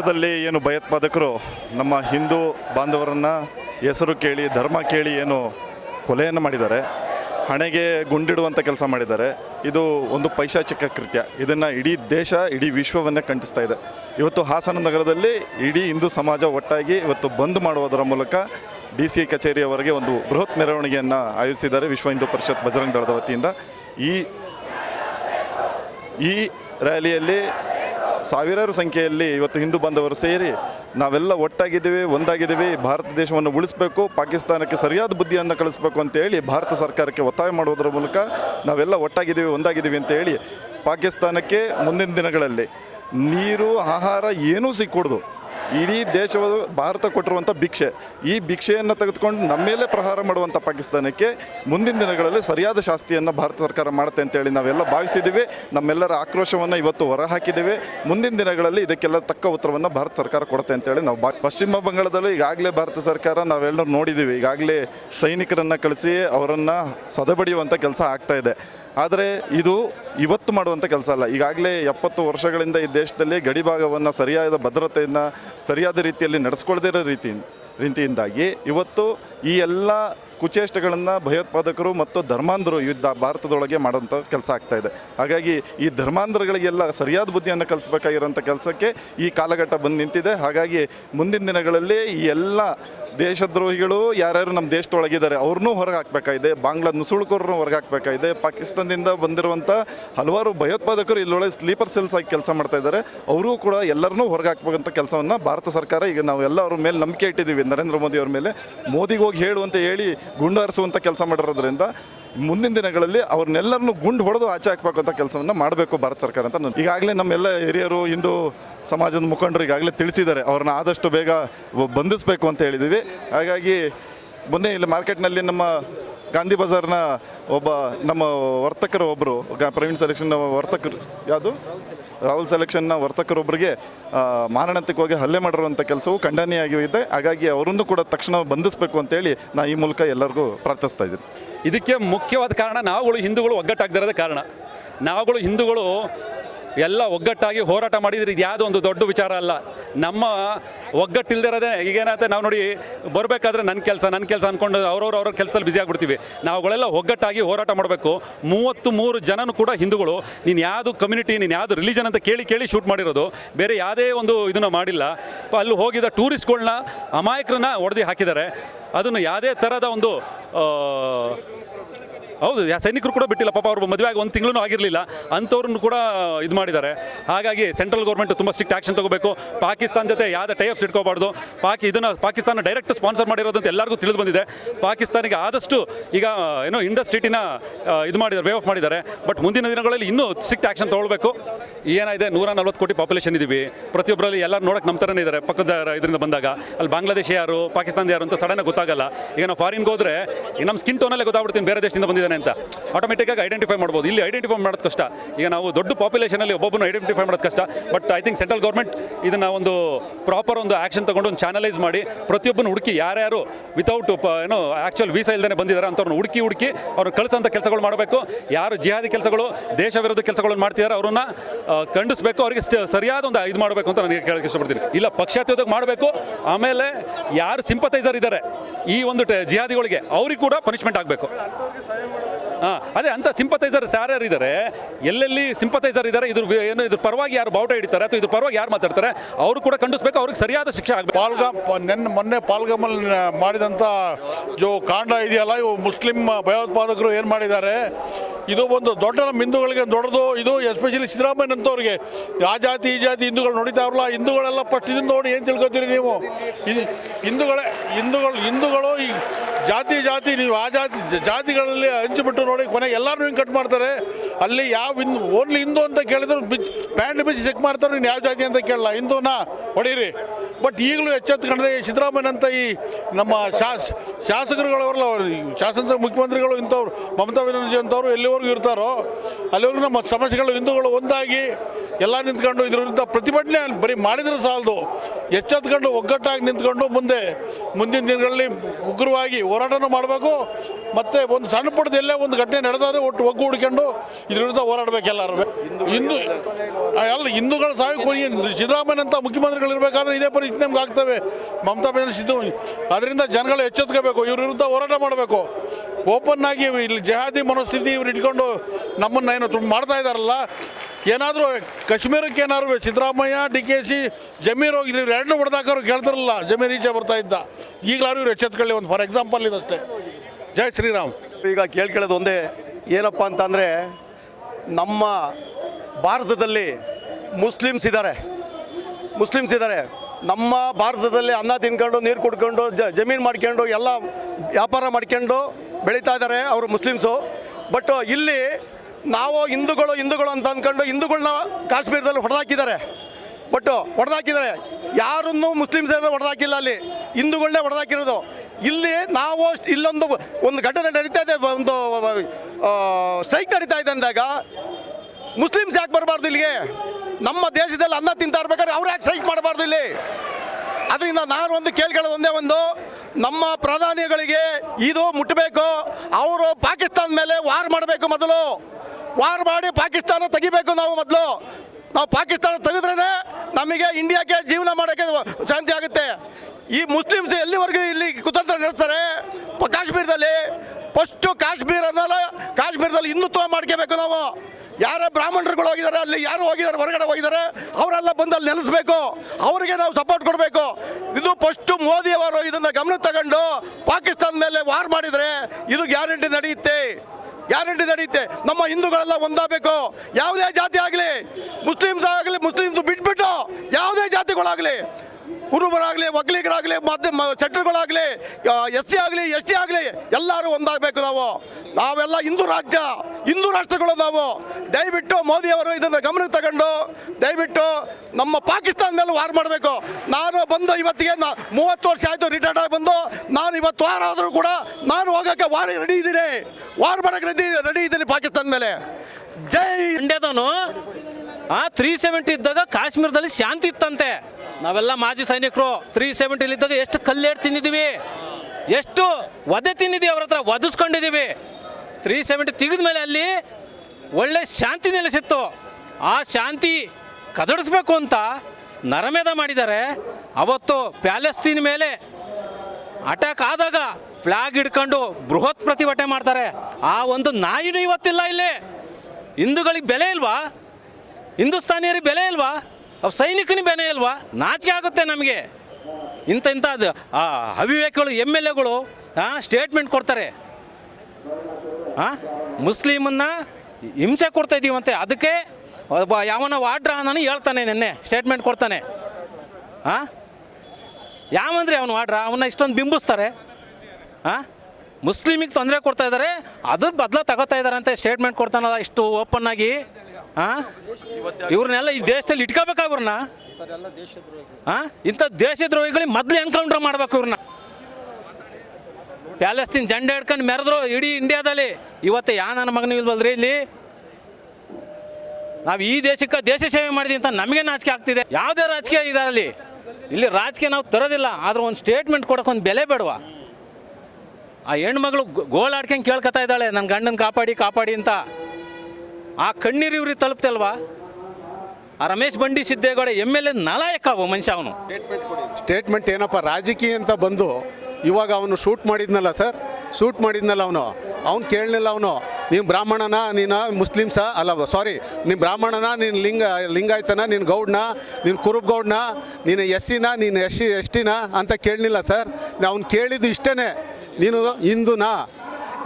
Speaker 6: ಕಾಶ್ಮೀರದಲ್ಲಿ ಏನು ಭಯೋತ್ಪಾದಕರು ನಮ್ಮ ಹಿಂದೂ ಬಾಂಧವರನ್ನು ಹೆಸರು ಕೇಳಿ, ಧರ್ಮ ಕೇಳಿ ಏನು ಕೊಲೆಯನ್ನು ಮಾಡಿದ್ದಾರೆ. ಹಣೆಗೆ ಗುಂಡಿಡುವಂಥ ಕೆಲಸ ಮಾಡಿದ್ದಾರೆ. ಇದು ಒಂದು ಪೈಶಾಚಿಕ ಕೃತ್ಯ. ಇದನ್ನು ಇಡೀ ದೇಶ, ಇಡೀ ವಿಶ್ವವನ್ನೇ ಖಂಡಿಸ್ತಾ ಇದೆ. ಇವತ್ತು ಹಾಸನ ನಗರದಲ್ಲಿ ಇಡೀ ಹಿಂದೂ ಸಮಾಜ ಒಟ್ಟಾಗಿ ಇವತ್ತು ಬಂದ್ ಮಾಡುವುದರ ಮೂಲಕ ಡಿ ಸಿ ಕಚೇರಿಯವರೆಗೆ ಒಂದು ಬೃಹತ್ ಮೆರವಣಿಗೆಯನ್ನು ಆಯೋಜಿಸಿದ್ದಾರೆ ವಿಶ್ವ ಹಿಂದೂ ಪರಿಷತ್ ಬಜರಂಗ ದಳದ ವತಿಯಿಂದ. ಈ ಈ ರ್ಯಾಲಿಯಲ್ಲಿ ಸಾವಿರಾರು ಸಂಖ್ಯೆಯಲ್ಲಿ ಇವತ್ತು ಹಿಂದೂ ಬಾಂಧವರು ಸೇರಿ ನಾವೆಲ್ಲ ಒಟ್ಟಾಗಿದ್ದೀವಿ, ಒಂದಾಗಿದ್ದೀವಿ. ಭಾರತ ದೇಶವನ್ನು ಉಳಿಸಬೇಕು, ಪಾಕಿಸ್ತಾನಕ್ಕೆ ಸರಿಯಾದ ಬುದ್ಧಿಯನ್ನು ಕಳಿಸ್ಬೇಕು ಅಂತೇಳಿ ಭಾರತ ಸರ್ಕಾರಕ್ಕೆ ಒತ್ತಾಯ ಮಾಡುವುದರ ಮೂಲಕ ನಾವೆಲ್ಲ ಒಟ್ಟಾಗಿದ್ದೀವಿ, ಒಂದಾಗಿದ್ದೀವಿ ಅಂತೇಳಿ ಪಾಕಿಸ್ತಾನಕ್ಕೆ ಮುಂದಿನ ದಿನಗಳಲ್ಲಿ ನೀರು, ಆಹಾರ ಏನೂ ಸಿಕ್ಕೂಡ್ದು. ಇಡೀ ದೇಶವು ಭಾರತ ಕೊಟ್ಟಿರುವಂಥ ಭಿಕ್ಷೆ. ಈ ಭಿಕ್ಷೆಯನ್ನು ತೆಗೆದುಕೊಂಡು ನಮ್ಮ ಮೇಲೆ ಪ್ರಹಾರ ಮಾಡುವಂಥ ಪಾಕಿಸ್ತಾನಕ್ಕೆ ಮುಂದಿನ ದಿನಗಳಲ್ಲಿ ಸರಿಯಾದ ಶಾಸ್ತಿಯನ್ನು ಭಾರತ ಸರ್ಕಾರ ಮಾಡುತ್ತೆ ಅಂತೇಳಿ ನಾವೆಲ್ಲ ಭಾವಿಸಿದ್ದೀವಿ. ನಮ್ಮೆಲ್ಲರ ಆಕ್ರೋಶವನ್ನು ಇವತ್ತು ಹೊರಹಾಕಿದ್ದೇವೆ. ಮುಂದಿನ ದಿನಗಳಲ್ಲಿ ಇದಕ್ಕೆಲ್ಲ ತಕ್ಕ ಉತ್ತರವನ್ನು ಭಾರತ ಸರ್ಕಾರ ಕೊಡುತ್ತೆ ಅಂತೇಳಿ ನಾವು ಪಶ್ಚಿಮ ಬಂಗಾಳದಲ್ಲಿ ಈಗಾಗಲೇ ಭಾರತ ಸರ್ಕಾರ ನಾವೆಲ್ಲರೂ ನೋಡಿದ್ದೀವಿ. ಈಗಾಗಲೇ ಸೈನಿಕರನ್ನು ಕಳಿಸಿ ಅವರನ್ನು ಸದಬಡಿಯುವಂಥ ಕೆಲಸ ಆಗ್ತಾ ಇದೆ. ಆದರೆ ಇದು ಇವತ್ತು ಮಾಡುವಂಥ ಕೆಲಸ ಅಲ್ಲ. ಈಗಾಗಲೇ ಎಪ್ಪತ್ತು ವರ್ಷಗಳಿಂದ ಈ ದೇಶದಲ್ಲಿ ಗಡಿಭಾಗವನ್ನು ಸರಿಯಾದ ಭದ್ರತೆಯನ್ನು ಸರಿಯಾದ ರೀತಿಯಲ್ಲಿ ನಡೆಸ್ಕೊಳ್ದಿರೋ ರೀತಿ ರೀತಿಯಿಂದಾಗಿ ಇವತ್ತು ಈ ಎಲ್ಲ ಕುಚೇಷ್ಟೆಗಳನ್ನು ಭಯೋತ್ಪಾದಕರು ಮತ್ತು ಧರ್ಮಾಂಧರು ಯುದ್ಧ ಭಾರತದೊಳಗೆ ಮಾಡೋಂಥ ಕೆಲಸ ಆಗ್ತಾ ಇದೆ. ಹಾಗಾಗಿ ಈ ಧರ್ಮಾಂಧರುಗಳಿಗೆಲ್ಲ ಸರಿಯಾದ ಬುದ್ಧಿಯನ್ನು ಕಲಿಸ್ಬೇಕಾಗಿರೋಂಥ ಕೆಲಸಕ್ಕೆ ಈ ಕಾಲಘಟ್ಟ ಬಂದು ನಿಂತಿದೆ. ಹಾಗಾಗಿ ಮುಂದಿನ ದಿನಗಳಲ್ಲಿ ಈ ಎಲ್ಲ ದೇಶದ್ರೋಹಿಗಳು ಯಾರ್ಯಾರು ನಮ್ಮ ದೇಶದೊಳಗಿದ್ದಾರೆ ಅವ್ರನ್ನೂ ಹೊರಗೆ ಹಾಕಬೇಕಾಗಿದೆ. ಬಾಂಗ್ಲಾ ನುಸುಳುಕೋರನ್ನು ಹೊರಗೆ ಹಾಕಬೇಕಾಗಿದೆ. ಪಾಕಿಸ್ತಾನದಿಂದ ಬಂದಿರುವಂಥ ಹಲವಾರು ಭಯೋತ್ಪಾದಕರು ಇಲ್ಲೊಳಗೆ ಸ್ಲೀಪರ್ ಸೆಲ್ಸ್ ಆಗಿ ಕೆಲಸ ಮಾಡ್ತಾ ಇದ್ದಾರೆ. ಅವರು ಕೂಡ ಎಲ್ಲರನ್ನೂ ಹೊರಗೆ ಹಾಕಬೇಕಂತ ಕೆಲಸವನ್ನು ಭಾರತ ಸರ್ಕಾರ ಈಗ ನಾವು ಎಲ್ಲ ಮೇಲೆ ನಂಬಿಕೆ ಇಟ್ಟಿದ್ದೀವಿ. ನರೇಂದ್ರ ಮೋದಿ ಅವ್ರ ಮೇಲೆ. ಮೋದಿಗೆ ಹೋಗಿ ಹೇಳುವಂತ ಹೇಳಿ ಗುಂಡು ಹಾರಿಸುವಂಥ ಕೆಲಸ ಮಾಡಿರೋದ್ರಿಂದ ಮುಂದಿನ ದಿನಗಳಲ್ಲಿ ಅವ್ರನ್ನೆಲ್ಲರನ್ನು ಗುಂಡು ಹೊಡೆದು ಆಚೆ ಹಾಕ್ಬೇಕಂತ ಕೆಲಸವನ್ನು ಮಾಡಬೇಕು ಭಾರತ ಸರ್ಕಾರ ಅಂತ ನಾನು ಈಗಾಗಲೇ ನಮ್ಮೆಲ್ಲ ಹಿರಿಯರು, ಹಿಂದೂ ಸಮಾಜದ ಮುಖಂಡರು ಈಗಾಗಲೇ ತಿಳಿಸಿದ್ದಾರೆ. ಅವ್ರನ್ನ ಆದಷ್ಟು ಬೇಗ ಬಂಧಿಸಬೇಕು ಅಂತ ಹೇಳಿದ್ದೀವಿ. ಹಾಗಾಗಿ ಮೊನ್ನೆ ಇಲ್ಲಿ ಮಾರ್ಕೆಟ್ನಲ್ಲಿ ನಮ್ಮ ಗಾಂಧಿ ಬಜಾರ್ನ ಒಬ್ಬ ನಮ್ಮ ವರ್ತಕರು ಒಬ್ಬರು ಪ್ರವೀಣ್ ಸೆಲೆಕ್ಷನ್ ವರ್ತಕರು, ಯಾವುದು? ರಾಹುಲ್ ಸೆಲೆಕ್ಷನ್ನ ವರ್ತಕರೊಬ್ಬರಿಗೆ ಮಾರಣಾಂತಿಕವಾಗಿ ಹಲ್ಲೆ ಮಾಡಿರುವಂಥ ಕೆಲಸವು ಖಂಡನೀಯವಾಗಿದೆ ಹಾಗಾಗಿ ಅವರನ್ನು ಕೂಡ ತಕ್ಷಣ ಬಂಧಿಸಬೇಕು ಅಂತೇಳಿ ನಾ ಈ ಮೂಲಕ ಎಲ್ಲರಿಗೂ ಪ್ರಾರ್ಥಿಸ್ತಾ ಇದ್ದೀನಿ.
Speaker 7: ಇದಕ್ಕೆ ಮುಖ್ಯವಾದ ಕಾರಣ ನಾವುಗಳು ಹಿಂದೂಗಳು ಒಗ್ಗಟ್ಟಾಗದಿರೋದೇ ಕಾರಣ. ನಾವುಗಳು ಹಿಂದೂಗಳು ಎಲ್ಲ ಒಗ್ಗಟ್ಟಾಗಿ ಹೋರಾಟ ಮಾಡಿದ್ರೆ ಇದು ಯಾವುದೋ ಒಂದು ದೊಡ್ಡ ವಿಚಾರ ಅಲ್ಲ. ನಮ್ಮ ಒಗ್ಗಟ್ಟಿಲ್ದಿರೋದೇ ಈಗೇನಾಗುತ್ತೆ ನಾವು ನೋಡಿ ಬರಬೇಕಾದ್ರೆ ನನ್ನ ಕೆಲಸ ನನ್ನ ಕೆಲಸ ಅಂದ್ಕೊಂಡು ಅವ್ರವ್ರು ಅವ್ರ ಕೆಲಸದಲ್ಲಿ ಬ್ಯುಸಿ ಆಗಿಬಿಡ್ತೀವಿ. ನಾವುಗಳೆಲ್ಲ ಒಗ್ಗಟ್ಟಾಗಿ ಹೋರಾಟ ಮಾಡಬೇಕು. ಮೂವತ್ತು ಮೂರು ಜನನೂ ಕೂಡ ಹಿಂದೂಗಳು. ನೀನು ಯಾವುದು ಕಮ್ಯುನಿಟಿ ನೀನು ಯಾವುದು ರಿಲಿಜನ್ ಅಂತ ಕೇಳಿ ಕೇಳಿ ಶೂಟ್ ಮಾಡಿರೋದು, ಬೇರೆ ಯಾವುದೇ ಒಂದು ಇದನ್ನು ಮಾಡಿಲ್ಲ. ಅಲ್ಲಿ ಹೋಗಿದ್ದ ಟೂರಿಸ್ಟ್ಗಳನ್ನ ಅಮಾಯಕರನ್ನ ಹೊಡೆದು ಹಾಕಿದ್ದಾರೆ. ಅದನ್ನು ಯಾವುದೇ ಥರದ ಒಂದು ಹೌದು, ಯಾ ಸೈನಿಕರು ಕೂಡ ಬಿಟ್ಟಿಲ್ಲ. ಪಾಪ ಅವ್ರು ಮದುವೆ ಒಂದು ತಿಂಗಳು ಆಗಿರಲಿಲ್ಲ. ಅಂಥವ್ರನ್ನು ಕೂಡ ಇದು ಮಾಡಿದ್ದಾರೆ. ಹಾಗಾಗಿ ಸೆಂಟ್ರಲ್ ಗೌರ್ಮೆಂಟ್ ತುಂಬ ಸ್ಟ್ರಿಕ್ಟ್ ಆ್ಯಕ್ಷನ್ ತಗೋಬೇಕು. ಪಾಕಿಸ್ತಾನ ಜೊತೆ ಯಾವುದೇ ಟೈಅಪ್ಸ್ ಇಟ್ಕೋಬಾರ್ದು. ಪಾಕಿ ಇದನ್ನು ಪಾಕಿಸ್ತಾನ ಡೈರೆಕ್ಟ್ ಸ್ಪಾನ್ಸರ್ ಮಾಡಿರೋದಂತ ಎಲ್ಲರಿಗೂ ತಿಳಿದು ಬಂದಿದೆ. ಪಾಕಿಸ್ತಾನಿಗೆ ಆದಷ್ಟು ಈಗ, ಏನೋ ಇಂಡಸ್ಟ್ರಿಟಿನ ಇದು ಮಾಡಿದ್ದಾರೆ ವೇ ಆಫ್ ಮಾಡಿದ್ದಾರೆ. ಬಟ್ ಮುಂದಿನ ದಿನಗಳಲ್ಲಿ ಇನ್ನೂ ಸ್ಟ್ರಿಕ್ಟ್ ಆ್ಯಕ್ಷನ್ ತೊಗೊಳ್ಬೇಕು. ಏನಾಗಿದೆ ನೂರ ನಲ್ವತ್ತು ಕೋಟಿ ಪಾಪ್ಯುಲೇಷನ್ ಇದೀವಿ. ಪ್ರತಿಯೊಬ್ಬರಲ್ಲಿ ಎಲ್ಲರೂ ನೋಡಕ್ಕೆ ನಮ್ಮ ಥರನೇ ಇದ್ದಾರೆ ಪಕ್ಕದ ಇದರಿಂದ ಬಂದಾಗ. ಅಲ್ಲಿ ಬಾಂಗ್ಲಾದೇಶ ಯಾರು, ಪಾಕಿಸ್ತಾನದ ಯಾರು ಅಂತ ಸಡನ್ನಾಗಿ ಗೊತ್ತಾಗಲ್ಲ. ಈಗ ನಾವು ಫಾರಿನ್ಗೆ ಹೋದ್ರೆ ನಮ್ಮ ಸ್ಕಿನ್ ಟೋನಲ್ಲೇ ಗೊತ್ತಾಗ್ಬಿಡ್ತೀನಿ, ಬೇರೆ ದೇಶದಿಂದ ಬಂದಿದ್ದಾನೆ ಅಂತ. ಆಟೋಮೆಟಿಕ್ಕಾಗಿ ಐಡೆಂಟಿಫೈ ಮಾಡ್ಬೋದು. ಇಲ್ಲಿ ಐಡೆಂಟಿಫೈ ಮಾಡೋದು ಕಷ್ಟ. ಈಗ ನಾವು ದೊಡ್ಡ ಪಾಪ್ಯುಲೇಷನಲ್ಲಿ ಒಬ್ಬೊಬ್ಬನ ಐಡೆಂಟಿಫೈ ಮಾಡೋದು ಕಷ್ಟ. But I think central government ಇದನ್ನು ಒಂದು ಪ್ರಾಪರ್ ಒಂದು ಆ್ಯಕ್ಷನ್ ತಗೊಂಡು ಒಂದು ಚಾನಲೈಸ್ ಮಾಡಿ ಪ್ರತಿಯೊಬ್ಬನ ಹುಡುಕಿ, ಯಾರ್ಯಾರು ವಿತೌಟ್ ಏನೋ ಆ್ಯಕ್ಚುಯಲ್ ವೀಸಾ ಇಲ್ಲದೆ ಬಂದಿದ್ದಾರೆ ಅಂಥವ್ರನ್ನ ಹುಡುಕಿ ಹುಡುಕಿ ಅವ್ರನ್ನ ಕಳಿಸೋಂಥ ಕೆಲಸಗಳು ಮಾಡಬೇಕು. ಯಾರು ಜಿಹಾದಿ ಕೆಲಸಗಳು, ದೇಶ ವಿರೋಧ ಕೆಲಸಗಳನ್ನು ಮಾಡ್ತಿದ್ದಾರೆ ಅವ್ರನ್ನ ಖಂಡಿಸಬೇಕು. ಅವರಿಗೆ ಸರಿಯಾದ ಒಂದು ಇದು ಮಾಡಬೇಕು ಅಂತ ನನಗೆ ಕೇಳಕ್ಕೆ ಇಷ್ಟಪಡ್ತೀನಿ. ಇಲ್ಲ, ಪಕ್ಷಾತೀತವಾಗಿ ಮಾಡಬೇಕು. ಆಮೇಲೆ ಯಾರು ಸಿಂಪತೈಸರ್ ಇದ್ದಾರೆ ಈ ಒಂದು ಜಿಹಾದಿಗಳಿಗೆ, ಅವ್ರಿಗೆ ಕೂಡ ಪನಿಷ್ಮೆಂಟ್ ಆಗಬೇಕು. ಹಾಂ, ಅದೇ ಅಂತ ಸಿಂಪತೈಸರ್ ಯಾರ್ಯಾರು ಇದ್ದಾರೆ ಎಲ್ಲೆಲ್ಲಿ ಸಿಂಪತೈಸರ್ ಇದ್ದಾರೆ, ಇದ್ರ ಏನು, ಇದ್ರ ಪರವಾಗಿ ಯಾರು ಬಾವುಟ ಹಿಡಿತಾರೆ ಅಥವಾ ಇದ್ರ ಪರವಾಗಿ ಯಾರು ಮಾತಾಡ್ತಾರೆ, ಅವರು ಕೂಡ ಖಂಡಿಸ್ಬೇಕು, ಅವ್ರಿಗೆ ಸರಿಯಾದ ಶಿಕ್ಷೆ ಆಗಬೇಕು.
Speaker 2: ಪಾಲ್ಗಾಮ್ ನೆನ್ನೆ, ಮೊನ್ನೆ ಪಾಲ್ಗಾಮಲ್ಲಿ ಮಾಡಿದಂಥ ಜೋ ಕಾಂಡ ಇದೆಯಲ್ಲ, ಇವು ಮುಸ್ಲಿಂ ಭಯೋತ್ಪಾದಕರು ಏನು ಮಾಡಿದ್ದಾರೆ, ಇದು ಒಂದು ದೊಡ್ಡ ನಮ್ಮ ಹಿಂದೂಗಳಿಗೆ ದೊಡ್ಡದು, ಇದು ಎಸ್ಪೆಷಲಿ ಸಿದ್ದರಾಮಯ್ಯ ಅಂತವ್ರಿಗೆ ಆ ಜಾತಿ, ಈ ಜಾತಿ ಹಿಂದೂಗಳು ನೋಡಿತಾವ್ರಲ್ಲ ಹಿಂದೂಗಳೆಲ್ಲ ಫಸ್ಟ್ ಇದನ್ನು ನೋಡಿ ಏನು ತಿಳ್ಕೊತೀರಿ ನೀವು? ಹಿಂದೂಗಳೇ, ಹಿಂದೂಗಳು ಹಿಂದೂಗಳು ಈ ಜಾತಿ ಜಾತಿ, ನೀವು ಆ ಜಾತಿ ಜಾತಿಗಳಲ್ಲಿ ಹಂಚಿಬಿಟ್ಟು ನೋಡಿ ಕೊನೆಗೆ ಎಲ್ಲರೂ ಹಿಂಗೆ ಕಟ್ ಮಾಡ್ತಾರೆ. ಅಲ್ಲಿ ಯಾವ ಹಿಂದೂ, ಓನ್ಲಿ ಹಿಂದೂ ಅಂತ ಕೇಳಿದ್ರು ಬಿಚ್ ಪ್ಯಾಂಟ್ ಬಿಚ್ಚಿ ಚೆಕ್ ಮಾಡ್ತಾರೆ ನೀನು ಯಾವ ಜಾತಿ ಅಂತ ಕೇಳಲ್ಲ. ಹಿಂದೂನಾ ಹೊಡೀರಿ. ಬಟ್ ಈಗಲೂ ಎಚ್ಚೆತ್ಕೊಂಡದೆ ಸಿದ್ದರಾಮಯ್ಯ ಅಂತ ಈ ನಮ್ಮ ಶಾಸ್, ಶಾಸಕರುಗಳವರಲ್ಲ ಶಾಸನ ಮುಖ್ಯಮಂತ್ರಿಗಳು ಇಂಥವ್ರು, ಮಮತಾ ಬ್ಯಾನರ್ಜಿ ಅಂಥವ್ರು ಎಲ್ಲಿವರೆಗೂ ಇರ್ತಾರೋ, ಅಲ್ಲಿವರೆಗೂ ನಮ್ಮ ಸಮಸ್ಯೆಗಳು ಹಿಂದೂಗಳು ಒಂದಾಗಿ ಎಲ್ಲ ನಿಂತ್ಕೊಂಡು ಇದ್ರಿಂದ ಪ್ರತಿಭಟನೆ ಬರೀ ಮಾಡಿದ್ರೆ ಸಾಲದು. ಎಚ್ಚೆತ್ಕೊಂಡು ಒಗ್ಗಟ್ಟಾಗಿ ನಿಂತ್ಕೊಂಡು ಮುಂದೆ, ಮುಂದಿನ ದಿನಗಳಲ್ಲಿ ಉಗ್ರವಾಗಿ ಹೋರಾಟನೂ ಮಾಡಬೇಕು. ಮತ್ತು ಒಂದು ಸಣ್ಣ ಒಂದು ಘಟನೆ ನಡೆದಾದ್ರೆ ಒಟ್ಟು ಒಗ್ಗೂಡ್ಕೊಂಡು ಇದ್ರ ವಿರುದ್ಧ ಹೋರಾಡಬೇಕು ಎಲ್ಲರೂ ಹಿಂದೂ ಅಲ್ಲ, ಹಿಂದೂಗಳ ಸಾವಿ ಕೊನೆಗೆ ಸಿದ್ದರಾಮಯ್ಯ ಅಂತ ಮುಖ್ಯಮಂತ್ರಿಗಳು ಇರಬೇಕಾದ್ರೆ ಇದೇ ಪರಿಸ್ಥಿತಿ ನಮ್ಗೆ ಆಗ್ತವೆ. ಮಮತಾ ಬ್ಯಾನರ್ಜಿ ಸಿದ್ದು, ಅದರಿಂದ ಜನಗಳು ಎಚ್ಚೆತ್ಕೋಬೇಕು, ಇವ್ರ ವಿರುದ್ಧ ಹೋರಾಟ ಮಾಡಬೇಕು. ಓಪನ್ ಆಗಿ ಇಲ್ಲಿ ಜಹಾದಿ ಮನೋಸ್ಥಿತಿ ಇವ್ರು ಇಟ್ಕೊಂಡು ನಮ್ಮನ್ನು ಏನು ತುಂಬ ಮಾಡ್ತಾ ಇದ್ದಾರಲ್ಲ ಏನಾದರೂ ಕಾಶ್ಮೀರಕ್ಕೆ ಏನಾದ್ರು Siddaramaiah, D K C, Zameer ಹೋಗಿದ್ರು ಇವ್ರು ಎರಡನ್ನೂ ಹೊಡೆದಾಕೋರು ಕೇಳ್ತಾರಲ್ಲ ಜಮೀನು ಈಚೆ ಬರ್ತಾ ಇದ್ದ. ಈಗಲಾರು ಇವ್ರು ಎಚ್ಚೆತ್ಕೊಳ್ಳಿ ಒಂದು ಫಾರ್ ಎಕ್ಸಾಂಪಲ್ ಇದಷ್ಟೇ. ಜೈ ಶ್ರೀರಾಮ್.
Speaker 8: ಈಗ ಕೇಳ್ಕೊಳ್ಳೋದು ಒಂದೇ, ಏನಪ್ಪ ಅಂತಂದರೆ ನಮ್ಮ ಭಾರತದಲ್ಲಿ ಮುಸ್ಲಿಮ್ಸ್ ಇದ್ದಾರೆ. ಮುಸ್ಲಿಮ್ಸ್ ಇದ್ದಾರೆ. ನಮ್ಮ ಭಾರತದಲ್ಲಿ ಅನ್ನ ತಿನ್ಕೊಂಡು, ನೀರು ಕುಡ್ಕೊಂಡು, ಜ, ಜಮೀನು ಮಾಡ್ಕೊಂಡು, ಎಲ್ಲ ವ್ಯಾಪಾರ ಮಾಡ್ಕೊಂಡು ಬೆಳೀತಾ ಇದ್ದಾರೆ ಅವರು ಮುಸ್ಲಿಮ್ಸು. ಬಟ್ ಇಲ್ಲಿ ನಾವು ಹಿಂದೂಗಳು ಹಿಂದೂಗಳು ಅಂತ ಅಂದ್ಕೊಂಡು ಹಿಂದೂಗಳನ್ನ ಕಾಶ್ಮೀರದಲ್ಲಿ ಹೊಡೆದಾಕಿದ್ದಾರೆ. ಬಟ್ ಹೊಡೆದಾಕಿದ್ದಾರೆ. ಯಾರನ್ನೂ ಮುಸ್ಲಿಮ್ಸ್ ಹೊಡೆದಾಕಿಲ್ಲ ಅಲ್ಲಿ. ಹಿಂದೂಗಳನ್ನೇ ಹೊಡೆದಾಕಿರೋದು. ಇಲ್ಲಿ ನಾವು ಇಲ್ಲೊಂದು ಒಂದು ಘಟನೆ ನಡೀತಾ ಇದೆ, ಒಂದು ಸ್ಟ್ರೈಕ್ ನಡೀತಾ ಇದೆ ಅಂದಾಗ ಮುಸ್ಲಿಮ್ಸ್ ಯಾಕೆ ಬರಬಾರ್ದು ಇಲ್ಲಿಗೆ? ನಮ್ಮ ದೇಶದಲ್ಲಿ ಅನ್ನ ತಿಂತಾ ಇರ್ಬೇಕಾದ್ರೆ ಅವ್ರು ಯಾಕೆ ಸ್ಟ್ರೈಕ್ ಮಾಡಬಾರ್ದು ಇಲ್ಲಿ? ಅದರಿಂದ ನಾನು ಒಂದು ಕೇಳ್ಕೊಳ್ಳೋದು ಒಂದೇ ಒಂದು, ನಮ್ಮ ಪ್ರಧಾನಿಗಳಿಗೆ ಇದು ಮುಟ್ಟಬೇಕು ಅವರು ಪಾಕಿಸ್ತಾನ ಮೇಲೆ ವಾರ್ ಮಾಡಬೇಕು ಮೊದಲು. ವಾರ್ ಮಾಡಿ ಪಾಕಿಸ್ತಾನ ತೆಗಿಬೇಕು ನಾವು ಮೊದಲು. ನಾವು ಪಾಕಿಸ್ತಾನ ತೆಗೆದ್ರೇ ನಮಗೆ ಇಂಡಿಯಾಕ್ಕೆ ಜೀವನ ಮಾಡೋಕ್ಕೆ ಶಾಂತಿ ಆಗುತ್ತೆ. ಈ ಮುಸ್ಲಿಮ್ಸ್ ಎಲ್ಲಿವರೆಗೂ ಇಲ್ಲಿ ಕುತಂತ್ರ ನಡೆಸ್ತಾರೆ? ಕಾಶ್ಮೀರದಲ್ಲಿ. ಫಸ್ಟು ಕಾಶ್ಮೀರದಲ್ಲ, ಕಾಶ್ಮೀರದಲ್ಲಿ ಹಿಂದುತ್ವ ಮಾಡ್ಕೋಬೇಕು ನಾವು. ಯಾರ ಬ್ರಾಹ್ಮಣರುಗಳು ಹೋಗಿದ್ದಾರೆ, ಅಲ್ಲಿ ಯಾರು ಹೋಗಿದ್ದಾರೆ, ಹೊರಗಡೆ ಹೋಗಿದ್ದಾರೆ, ಅವರೆಲ್ಲ ಬಂದು ಅಲ್ಲಿ ನೆಲೆಸಬೇಕು ಅವರಿಗೆ ನಾವು ಸಪೋರ್ಟ್ ಕೊಡಬೇಕು. ಇದು ಫಸ್ಟು ಮೋದಿಯವರು ಇದನ್ನು ಗಮನ ತಗೊಂಡು ಪಾಕಿಸ್ತಾನ ಮೇಲೆ ವಾರ್ ಮಾಡಿದರೆ ಇದು ಗ್ಯಾರಂಟಿ ನಡೆಯುತ್ತೆ. ಗ್ಯಾರಂಟಿ ನಡೆಯುತ್ತೆ? ನಮ್ಮ ಹಿಂದೂಗಳೆಲ್ಲ ಒಂದಾಗಬೇಕು. ಯಾವುದೇ ಜಾತಿ ಆಗಲಿ ಮುಸ್ಲಿಮ್ಸ್ ಆಗಲಿ ಮುಸ್ಲಿಮ್ಸ್ ಬಿಟ್ಬಿಟ್ಟು ಯಾವುದೇ ಜಾತಿಗಳಾಗಲಿ ಕುರುಬರಾಗಲಿ ಒಕ್ಕಲಿಗರಾಗಲಿ ಮಧ್ಯ ಸೆಟ್ರುಗಳಾಗಲಿ ಎಸ್ ಸಿ ಆಗಲಿ, ಎಸ್ ಟಿ ಆಗಲಿ, ಎಲ್ಲರೂ ಒಂದಾಗಬೇಕು ನಾವು. ನಾವೆಲ್ಲ ಹಿಂದೂ ರಾಜ್ಯ, ಹಿಂದೂ ರಾಷ್ಟ್ರಗಳು ನಾವು. ದಯವಿಟ್ಟು ಮೋದಿಯವರು ಇದನ್ನು ಗಮನಕ್ಕೆ ತಗೊಂಡು, ದಯವಿಟ್ಟು ನಮ್ಮ ಪಾಕಿಸ್ತಾನ ಮೇಲೆ ವಾರ್ ಮಾಡಬೇಕು. ನಾನು ಬಂದು ಇವತ್ತಿಗೆ ಮೂವತ್ತು ವರ್ಷ ಆಯಿತು ರಿಟೈರ್ಡ್ ಆಗಿ ಬಂದು, ನಾನು ಇವತ್ತು ವಾರ ಆದರೂ ಕೂಡ ನಾನು ಹೋಗೋಕ್ಕೆ ವಾರ ರೆಡಿ ಇದ್ದೀನಿ. ವಾರ್ ಮಾಡೋಕ್ಕೆ ರೆಡಿ ರೆಡಿ ಇದ್ದೀನಿ ಪಾಕಿಸ್ತಾನ ಮೇಲೆ. ಜೈ
Speaker 1: ಇಂಡಿಯಾದವನು ಆ ತ್ರೀ ಸೆವೆಂಟಿ ಇದ್ದಾಗ ಕಾಶ್ಮೀರದಲ್ಲಿ ಶಾಂತಿ ಇತ್ತಂತೆ. ನಾವೆಲ್ಲ ಮಾಜಿ ಸೈನಿಕರು ತ್ರೀ ಇದ್ದಾಗ ಎಷ್ಟು ಕಲ್ಲೇಟ್ ತಿಂದಿದ್ದೀವಿ? ಎಷ್ಟು ವಧೆ ತಿಂದಿದ್ದೀವಿ ಅವ್ರ ಹತ್ರ? ವಧಿಸ್ಕೊಂಡಿದ್ದೀವಿ. ತ್ರೀ ಸೆವೆಂಟಿ ತೆಗೆದ ಮೇಲೆ ಅಲ್ಲಿ ಒಳ್ಳೆ ಶಾಂತಿ ನೆಲೆಸಿತ್ತು. ಆ ಶಾಂತಿ ಕದಡಿಸ್ಬೇಕು ಅಂತ ನರಮೇಧ ಮಾಡಿದ್ದಾರೆ. ಅವತ್ತು ಪ್ಯಾಲೆಸ್ತೀನ್ ಮೇಲೆ ಅಟ್ಯಾಕ್ ಆದಾಗ ಫ್ಲಾಗ್ ಹಿಡ್ಕೊಂಡು ಬೃಹತ್ ಪ್ರತಿಭಟನೆ ಮಾಡ್ತಾರೆ. ಆ ಒಂದು ನಾಯಿನೂ ಇವತ್ತಿಲ್ಲ ಇಲ್ಲಿ. ಹಿಂದೂಗಳಿಗೆ ಬೆಲೆ ಇಲ್ವಾ? ಹಿಂದೂಸ್ತಾನಿಯರಿಗೆ ಬೆಲೆ ಇಲ್ವಾ? ಅವ್ ಸೈನಿಕನ ಬೆನೆ ಇಲ್ವಾ ನಾಚಿಕೆ ಆಗುತ್ತೆ ನಮಗೆ. ಇಂಥ ಇಂಥ ಅದು ಅವಿವೇಕಗಳು, ಎಂ ಎಲ್ ಎಗಳು ಸ್ಟೇಟ್ಮೆಂಟ್ ಕೊಡ್ತಾರೆ. ಹಾಂ ಮುಸ್ಲಿಮನ್ನ ಹಿಂಸೆ ಕೊಡ್ತಾ ಇದ್ದೀವಂತೆ ಅದಕ್ಕೆ ಒಬ್ಬ ಯಾವನ ವಾಡ್ರ ನಾನು ಹೇಳ್ತಾನೆ ನಿನ್ನೆ ಸ್ಟೇಟ್ಮೆಂಟ್ ಕೊಡ್ತಾನೆ. ಹಾಂ ಯಾವಂದ್ರೆ ಅವನು ವಾಡ್ರ ಅವನ್ನ ಇಷ್ಟೊಂದು ಬಿಂಬಿಸ್ತಾರೆ. ಹಾಂ ಮುಸ್ಲಿಮಿಗೆ ತೊಂದರೆ ಕೊಡ್ತಾ ಇದ್ದಾರೆ ಅದ್ರ ಬದಲ ತಗೋತಾ ಇದ್ದಾರೆ ಅಂತ ಸ್ಟೇಟ್ಮೆಂಟ್ ಕೊಡ್ತಾನಲ್ಲ, ಇಷ್ಟು ಓಪನ್ ಆಗಿ. ಇವ್ರನ್ನೆಲ್ಲ ಈ ದೇಶದಲ್ಲಿ ಇಟ್ಕೋಬೇಕು ಅವ್ರನ್ನ ಹಾಂ ಇಂಥ ದೇಶದ್ರೋಹಿಗಳಿಗೆ ಮೊದಲು ಎನ್ಕೌಂಟರ್ ಮಾಡ್ಬೇಕು ಇವ್ರನ್ನ. ಪ್ಯಾಲೆಸ್ತೀನ್ ಜಂಡ ಹಿಡ್ಕೊಂಡು ಮೆರೆದ್ರು ಇಡೀ ಇಂಡಿಯಾದಲ್ಲಿ. ಇವತ್ತು ಯಾ ನನ್ನ ಮಗನೂ ಇಲ್ವಲ್ರಿ ಇಲ್ಲಿ? ನಾವು ಈ ದೇಶಕ್ಕೆ ದೇಶ ಸೇವೆ ಮಾಡಿದ್ವಿ ಅಂತ ನಮಗೆ ನಾಚಿಕೆ ಆಗ್ತಿದೆ. ಯಾವುದೇ ರಾಜಕೀಯ ಇದರಲ್ಲಿ. ಇಲ್ಲಿ ರಾಜಕೀಯ ನಾವು ತರೋದಿಲ್ಲ. ಆದ್ರೆ ಒಂದು ಸ್ಟೇಟ್ಮೆಂಟ್ ಕೊಡೋಕೆ ಒಂದು ಬೆಲೆ ಬೇಡವಾ? ಆ ಹೆಣ್ಮಗಳು ಗೋಳಾಡ್ಕೊಂಡು ಕೇಳ್ಕೊತಾ ಇದ್ದಾಳೆ. ನನ್ನ ಗಂಡನ ಕಾಪಾಡಿ ಕಾಪಾಡಿ ಅಂತ. ಆ ಕಣ್ಣೀರು ಇವ್ರಿಗೆ ತಲುಪ್ತಲ್ವಾ ಆ Ramesh Bandi Siddegowda M L A ನಲಾಯಕ ಅವ ಮನುಷ್ಯ ಅವನು.
Speaker 9: ಸ್ಟೇಟ್ಮೆಂಟ್ ಏನಪ್ಪ ರಾಜಕೀಯ ಅಂತ ಬಂದು ಇವಾಗ ಅವನು ಶೂಟ್ ಮಾಡಿದ್ನಲ್ಲ ಸರ್ ಶೂಟ್ ಮಾಡಿದ್ನಲ್ಲ ಅವನು. ಅವ್ನು ಕೇಳಲಿಲ್ಲ ಅವನು. ನೀನು ಬ್ರಾಹ್ಮಣನ ನೀನು ಮುಸ್ಲಿಮ್ಸ? ಅಲ್ಲ ಸಾರಿ ನೀನು ಬ್ರಾಹ್ಮಣನ ನೀನು ಲಿಂಗ ಲಿಂಗಾಯತನ? ನೀನು ಗೌಡ್ನ? ನೀನು ಕುರುಬ್ ಗೌಡ್ನ? ನೀನು ಎಸ್ ಸಿನ ನೀನು ಎಸ್ ಸಿ ಎಸ್ ಟಿನ ಅಂತ ಕೇಳಲಿಲ್ಲ ಸರ್ ಅವ್ನು ಕೇಳಿದ್ದು ಇಷ್ಟೇ ನೀನು ಹಿಂದೂನಾ?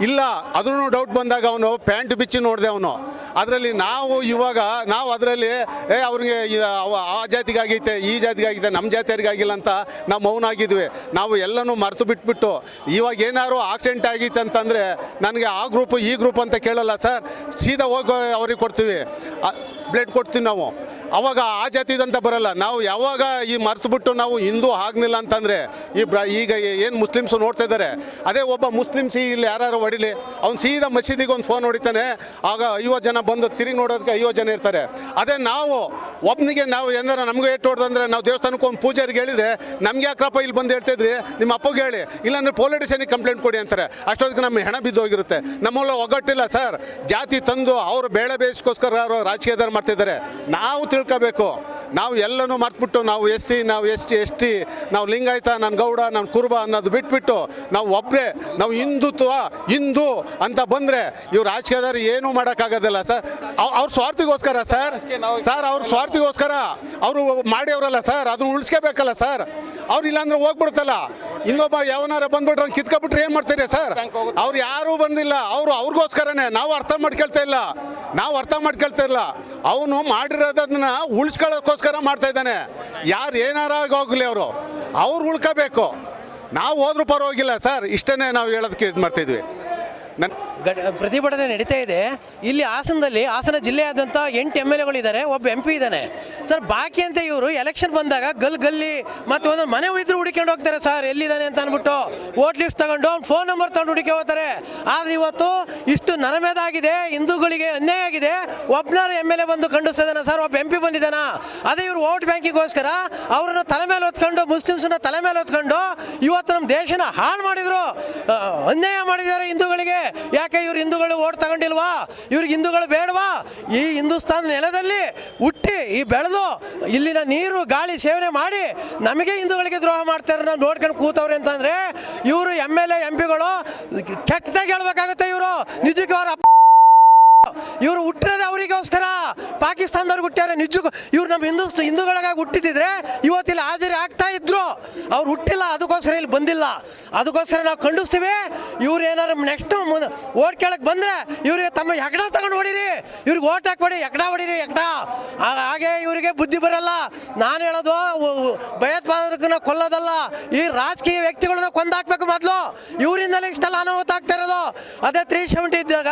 Speaker 9: ಇಲ್ಲ. ಅದ್ರೂ ಡೌಟ್ ಬಂದಾಗ ಅವನು ಪ್ಯಾಂಟ್ ಬಿಚ್ಚಿ ನೋಡಿದೆ ಅವನು. ಅದರಲ್ಲಿ ನಾವು ಇವಾಗ, ನಾವು ಅದರಲ್ಲಿ, ಏ, ಅವ್ರಿಗೆ ಅವ- ಆ ಜಾತಿಗಾಗೈತೆ, ಈ ಜಾತಿಗಾಗಿದೆ ನಮ್ಮ ಜಾತಿಯರಿಗಾಗಿಲ್ಲ ಅಂತ ನಾವು ಮೌನ ಆಗಿದ್ವಿ ನಾವು ಎಲ್ಲನೂ ಮರೆತು ಬಿಟ್ಬಿಟ್ಟು, ಇವಾಗ ಏನಾದ್ರು ಆಕ್ಸಿಡೆಂಟ್ ಆಗೈತೆ ಅಂತಂದರೆ ನನಗೆ ಆ ಗ್ರೂಪು ಈ ಗ್ರೂಪ್ ಅಂತ ಕೇಳಲ್ಲ, ಸರ್, ಸೀದಾ ಹೋಗಿ ಅವ್ರಿಗೆ ಕೊಡ್ತೀವಿ. ಬ್ಲಡ್ ಕೊಡ್ತೀವಿ ನಾವು. ಅವಾಗ ಆ ಜಾತಿದಂತ ಬರಲ್ಲ. ನಾವು ಯಾವಾಗ ಈ ಮರ್ತುಬಿಟ್ಟು ನಾವು ಹಿಂದೂ ಆಗಲಿಲ್ಲ ಅಂತಂದರೆ ಈ ಬ್ರ, ಈಗ ಏನು ಮುಸ್ಲಿಮ್ಸು ನೋಡ್ತಾ ಇದ್ದಾರೆ. ಅದೇ ಒಬ್ಬ ಮುಸ್ಲಿಮ್ಸ್ ಇಲ್ಲಿ ಯಾರು ಹೊಡಿಲಿ, ಅವ್ನು ಸೀದಾ ಮಸೀದಿಗೆ ಒಂದು ಫೋನ್ ಹೊಡಿತಾನೆ, ಆಗ ಐವತ್ತು ಜನ ಬಂದು ತಿರುಗಿ ನೋಡೋದಕ್ಕೆ ಐವತ್ತು ಜನ ಇರ್ತಾರೆ. ಅದೇ ನಾವು ಒಬ್ಬನಿಗೆ ನಾವು ಏನಾರ ನಮಗೂ ಏಟು ಹೊಡೆದಂದ್ರೆ ನಾವು ದೇವಸ್ಥಾನಕ್ಕೆ ಒಂದು ಪೂಜಾರಿಗೆ ಹೇಳಿದರೆ, ನಮ್ಗೆ ಯಾಕಪ್ಪ ಇಲ್ಲಿ ಬಂದು ಹೇಳ್ತಿದ್ರಿ ನಿಮ್ಮ ಅಪ್ಪಗೆ ಹೇಳಿ. ಇಲ್ಲಾಂದ್ರೆ ಪೊಲೀಸ್ ಸ್ಟೇಷನಿಗೆ ಕಂಪ್ಲೇಂಟ್ ಕೊಡಿ ಅಂತಾರೆ. ಅಷ್ಟೊತ್ತಿಗೆ ನಮ್ಮ ಹೆಣ ಬಿದ್ದೋಗಿರುತ್ತೆ ನಮ್ಮಲ್ಲ ಒಗ್ಗಟ್ಟಿಲ್ಲ ಸರ್ ಜಾತಿ ತಂದು ಅವರು ಬೇಳೆ ಬೇಯಿಸ್ಕೋಸ್ಕರ ಅವರು ರಾಜಕೀಯದಾರ ಮಾಡ್ತಿದ್ದಾರೆ ನಾವು ತಿಳ್ಕೋಬೇಕು ನಾವು ಎಲ್ಲನೂ ಮರ್ತ್ಬಿಟ್ಟು ನಾವು ಎಸ್ ಸಿ, ನಾವು ಎಸ್ ಟಿ ಎಸ್ ಟಿ, ನಾವು ಲಿಂಗಾಯತ, ನಾನು ಗೌಡ, ನಾನು ಕುರುಬ ಅನ್ನೋದು ಬಿಟ್ಬಿಟ್ಟು ನಾವು ಒಬ್ಬರೇ ನಾವು ಹಿಂದುತ್ವ, ಹಿಂದೂ ಅಂತ ಬಂದರೆ ಇವ್ರು ರಾಜಕೀಯದವ್ರು ಏನೂ ಮಾಡೋಕ್ಕಾಗೋದಿಲ್ಲ ಸರ್. ಅವ್- ಅವ್ರ ಸ್ವಾರ್ಥಿಗೋಸ್ಕರ ಸರ್. ಸರ್, ಅವ್ರ ಸ್ವಾರ್ಥಿಗೋಸ್ಕರ ಅವರು ಮಾಡ್ಯವ್ರಲ್ಲ ಸರ್, ಅದನ್ನ ಉಳಿಸ್ಕೋಬೇಕಲ್ಲ ಸರ್. ಅವ್ರು ಇಲ್ಲಾಂದ್ರೆ ಹೋಗ್ಬಿಡುತ್ತಲ್ಲ. ಇನ್ನೊಬ್ಬ ಯಾವನಾರ ಬಂದ್ಬಿಟ್ರೆ ಕಿತ್ಕೊಬಿಟ್ರೆ ಏನು ಮಾಡ್ತೀರಿ ಸರ್? ಅವ್ರು ಯಾರೂ ಬಂದಿಲ್ಲ, ಅವರು ಅವ್ರಿಗೋಸ್ಕರನೇ, ನಾವು ಅರ್ಥ ಮಾಡ್ಕೊಳ್ತಾ ಇಲ್ಲ. ನಾವು ಅರ್ಥ ಮಾಡ್ಕೊಳ್ತಾ ಇಲ್ಲ. ಅವನು ಮಾಡಿರೋದನ್ನ ಉಳಿಸ್ಕೊಳ್ಳೋಕ್ಕೋಸ್ಕರ ಮಾಡ್ತಾ ಇದ್ದಾನೆ. ಯಾರು ಏನಾರ ಹೋಗ್ಲಿ ಅವರು. ಅವ್ರು ಉಳ್ಕೋಬೇಕು. ನಾವು ಹೋದ್ರೂ ಪರವಾಗಿಲ್ಲ ಸರ್. ಇಷ್ಟನ್ನೇ ನಾವು ಹೇಳೋದಕ್ಕೆ ಇದು ಮಾಡ್ತಿದ್ವಿ ನನ್ನ
Speaker 3: ಪ್ರತಿಭಟನೆ ನಡೀತಾ ಇದೆ. ಇಲ್ಲಿ ಹಾಸನದಲ್ಲಿ, ಹಾಸನ ಜಿಲ್ಲೆಯಾದಂಥ ಎಂಟು ಎಂ ಎಲ್ ಎಗಳಿದ್ದಾರೆ. ಒಬ್ಬ ಎಂ ಪಿ ಇದ್ದಾನೆ. ಸರ್, ಬಾಕಿ ಅಂತ ಇವರು ಎಲೆಕ್ಷನ್ ಬಂದಾಗ ಗಲ್ ಗಲ್ಲಿ ಮತ್ತು ಒಂದು ಮನೆ ಉಳಿದ್ರು ಹುಡುಕೊಂಡು ಹೋಗ್ತಾರೆ. ಸರ್, ಎಲ್ಲಿದ್ದಾನೆ ಅಂತ ಅಂದ್ಬಿಟ್ಟು ಓಟ್ ಲಿಸ್ಟ್ ತಗೊಂಡು ಅವ್ನು ಫೋನ್ ನಂಬರ್ ತಗೊಂಡು ಹುಡುಕಿ ಹೋಗ್ತಾರೆ. ಆದರೆ ಇವತ್ತು ಇಷ್ಟು ನರಮೇದಾಗಿದೆ, ಹಿಂದೂಗಳಿಗೆ ಅನ್ಯಾಯ ಆಗಿದೆ. ಒಬ್ಬನಾರು ಎಂ ಎಲ್ ಎ ಬಂದು ಖಂಡಿಸಿದಾನ ಸರ್, ಒಬ್ಬ ಎಂ ಪಿ ಬಂದಿದ್ದಾನ. ಅದೇ ಇವರು ವೋಟ್ ಬ್ಯಾಂಕಿಗೋಸ್ಕರ ಅವ್ರನ್ನ ತಲೆ ಮೇಲೆ ಹೊತ್ಕೊಂಡು ಮುಸ್ಲಿಮ್ಸನ್ನ ತಲೆ ಮೇಲೆ ಹೊತ್ಕೊಂಡು ಇವತ್ತು ನಮ್ಮ ದೇಶನ ಹಾಳು ಮಾಡಿದ್ರು. ಅನ್ಯಾಯ ಮಾಡಿದ್ದಾರೆ ಹಿಂದೂಗಳಿಗೆ. ಯಾಕೆ ಇವ್ರು ಹಿಂದೂಗಳು ಓಟ್ ತಗೊಂಡಿಲ್ವಾ? ಇವ್ರಿಗೆ ಹಿಂದೂಗಳು ಬೇಡವಾ? ಈ ಹಿಂದೂಸ್ತಾನ ನೆಲದಲ್ಲಿ ಹುಟ್ಟಿ, ಈ ಬೆಳೆದು, ಇಲ್ಲಿನ ನೀರು, ಗಾಳಿ ಸೇವನೆ ಮಾಡಿ ನಮಗೆ ಹಿಂದೂಗಳಿಗೆ ದ್ರೋಹ ಮಾಡ್ತಾರೆ ನಾವು ನೋಡ್ಕೊಂಡು ಕೂತವ್ರೆ ಅಂತಂದ್ರೆ ಇವರು ಎಂ ಎಲ್ ಎ, ಎಂ ಕೆಟ್ಟದಾಗಿ ಹೇಳ್ಬೇಕಾಗತ್ತೆ ಇವರು. ನಿಜಕ್ಕೆ ಅವ್ರ ಇವರು ಹುಟ್ಟಿರೋದು ಅವರಿಗೋಸ್ಕರ. ಪಾಕಿಸ್ತಾನದವ್ರಿಗೆ ಹುಟ್ಟ್ಯಾರೆ, ನಿಜಕ್ಕೂ ಇವ್ರು ನಮ್ಮ ಹಿಂದೂ ಹಿಂದೂಗಳಿಗಾಗಿ ಹುಟ್ಟಿದ್ರೆ ಇವತ್ತಿಲ್ಲಿ ಹಾಜರಿ ಆಗ್ತಾ ಇದ್ರು. ಅವ್ರು ಹುಟ್ಟಿಲ್ಲ, ಅದಕ್ಕೋಸ್ಕರ ಇಲ್ಲಿ ಬಂದಿಲ್ಲ. ಅದಕ್ಕೋಸ್ಕರ ನಾವು ಖಂಡಿಸ್ತೀವಿ. ಇವ್ರು ಏನಾದ್ರು ನೆಕ್ಸ್ಟ್ ಓಟ್ ಕೇಳಕ್ಕೆ ಬಂದರೆ ಇವ್ರಿಗೆ ತಮ್ಮ ಎಕಡ ತಗೊಂಡು ಹೊಡಿರಿ. ಇವ್ರಿಗೆ ಓಟ್ ಹಾಕ್ಬೇಡಿ ಎಕಡ ಹೊಡಿರಿ ಎಕಡ ಹಾಗೆ ಇವರಿಗೆ ಬುದ್ಧಿ ಬರಲ್ಲ. ನಾನು ಹೇಳೋದು ಭಯೋತ್ಪಾದಕನ ಕೊಲ್ಲೋದಲ್ಲ. ಈ ರಾಜಕೀಯ ವ್ಯಕ್ತಿಗಳನ್ನ ಕೊಂದಾಕ್ಬೇಕು ಮೊದಲು. ಇವರಿಂದಲೇ ಇಷ್ಟೆಲ್ಲ ಅನಾಹುತ ಆಗ್ತಾ ಇರೋದು. ಅದೇ ತ್ರೀ ಸೆವೆಂಟಿ ಇದ್ದಾಗ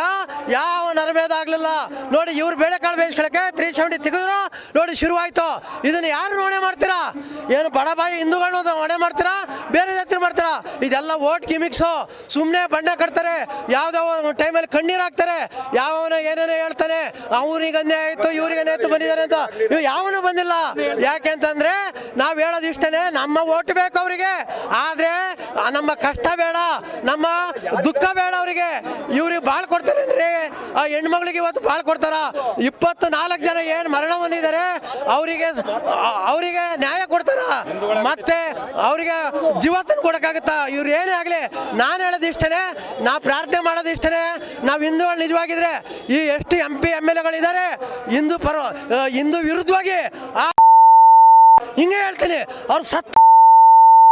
Speaker 3: ಯಾವ ನರಮೇದ ಆಗಲಿಲ್ಲ ನೋಡಿ, ಇವ್ರು ಬೇಳೆಕಾಳು ಬೇಯಿಸ್ಕೊಳಕ್ಕೆ ತ್ರೀ ಸೆವೆಂಟಿ ತೆಗೆದ್ರು. ನೋಡಿ, ಶುರುವಾಯಿತು. ಇದನ್ನ ಯಾರು ನೋಣೆ ಮಾಡ್ತೀರಾ? ಏನು ಬಡಬಾಯಿ ಹಿಂದೂಗಳನ್ನ ಹೊಣೆ ಮಾಡ್ತೀರಾ? ಬೇರೆ ಜಾತಿ ಮಾಡ್ತೀರಾ? ಇದೆಲ್ಲ ಓಟ್ ಗಿಮಿಕ್ಸು. ಸುಮ್ಮನೆ ಬಣ್ಣ ಕಟ್ತಾರೆ. ಯಾವುದೋ ಟೈಮಲ್ಲಿ ಕಣ್ಣೀರು ಹಾಕ್ತಾರೆ. ಯಾವನ ಏನೇನೋ ಹೇಳ್ತಾನೆ. ಅವ್ರಿಗೆ ಅನ್ಯಾಯ ಆಯ್ತು, ಇವ್ರಿಗೆ ಅನ್ಯಾಯ ಆಯ್ತು, ಬಂದಿದ್ದಾರೆ ಅಂತ. ಇವ್ ಯಾವನು ಬಂದಿಲ್ಲ. ಯಾಕೆ ಅಂತಂದ್ರೆ, ನಾವು ಹೇಳೋದು ಇಷ್ಟನೇ, ನಮ್ಮ ಓಟ್ ಬೇಕು ಅವರಿಗೆ. ಆದ್ರೆ, ನಮ್ಮ ಕಷ್ಟ ಬೇಡ, ನಮ್ಮ ದುಃಖ ಬೇಡ ಅವರಿಗೆ. ಇವ್ರಿಗೆ ಬಾಳ್ ಕೊಡ್ತಾರೆ ಆ ಹೆಣ್ಮಕ್ಳಿಗೆ ಇವತ್ತು ಬಾಳ್ ಕೊಡ್ತಾರ. ಇಪ್ಪತ್ತು ನಾಲ್ಕು ಜನ ಏನು ಮರಣ ಹೊಂದಿದ್ದಾರೆ ಅವರಿಗೆ ಅವರಿಗೆ ನ್ಯಾಯ ಕೊಡ್ತಾರ. ಮತ್ತೆ ಅವರಿಗೆ ಜೀವತನ ಕೊಡೋಕ್ಕಾಗುತ್ತಾ? ಇವ್ರು ಏನೇ ಆಗಲಿ, ನಾನು ಹೇಳೋದು ಇಷ್ಟನೇ, ನಾ ಪ್ರಾರ್ಥನೆ ಮಾಡೋದು ಇಷ್ಟನೇ, ನಾವು ಹಿಂದೂಗಳು ನಿಜವಾಗಿದ್ರೆ ಈ ಎಷ್ಟು ಎಂ ಪಿ ಎಂ ಎಲ್ ಎಗಳಿದ್ದಾರೆ ಹಿಂದೂ ಪರ ಹಿಂದೂ ವಿರುದ್ಧವಾಗಿ ಆ ಹಿಂಗೆ ಹೇಳ್ತೀನಿ, ಅವ್ರು ಸತ್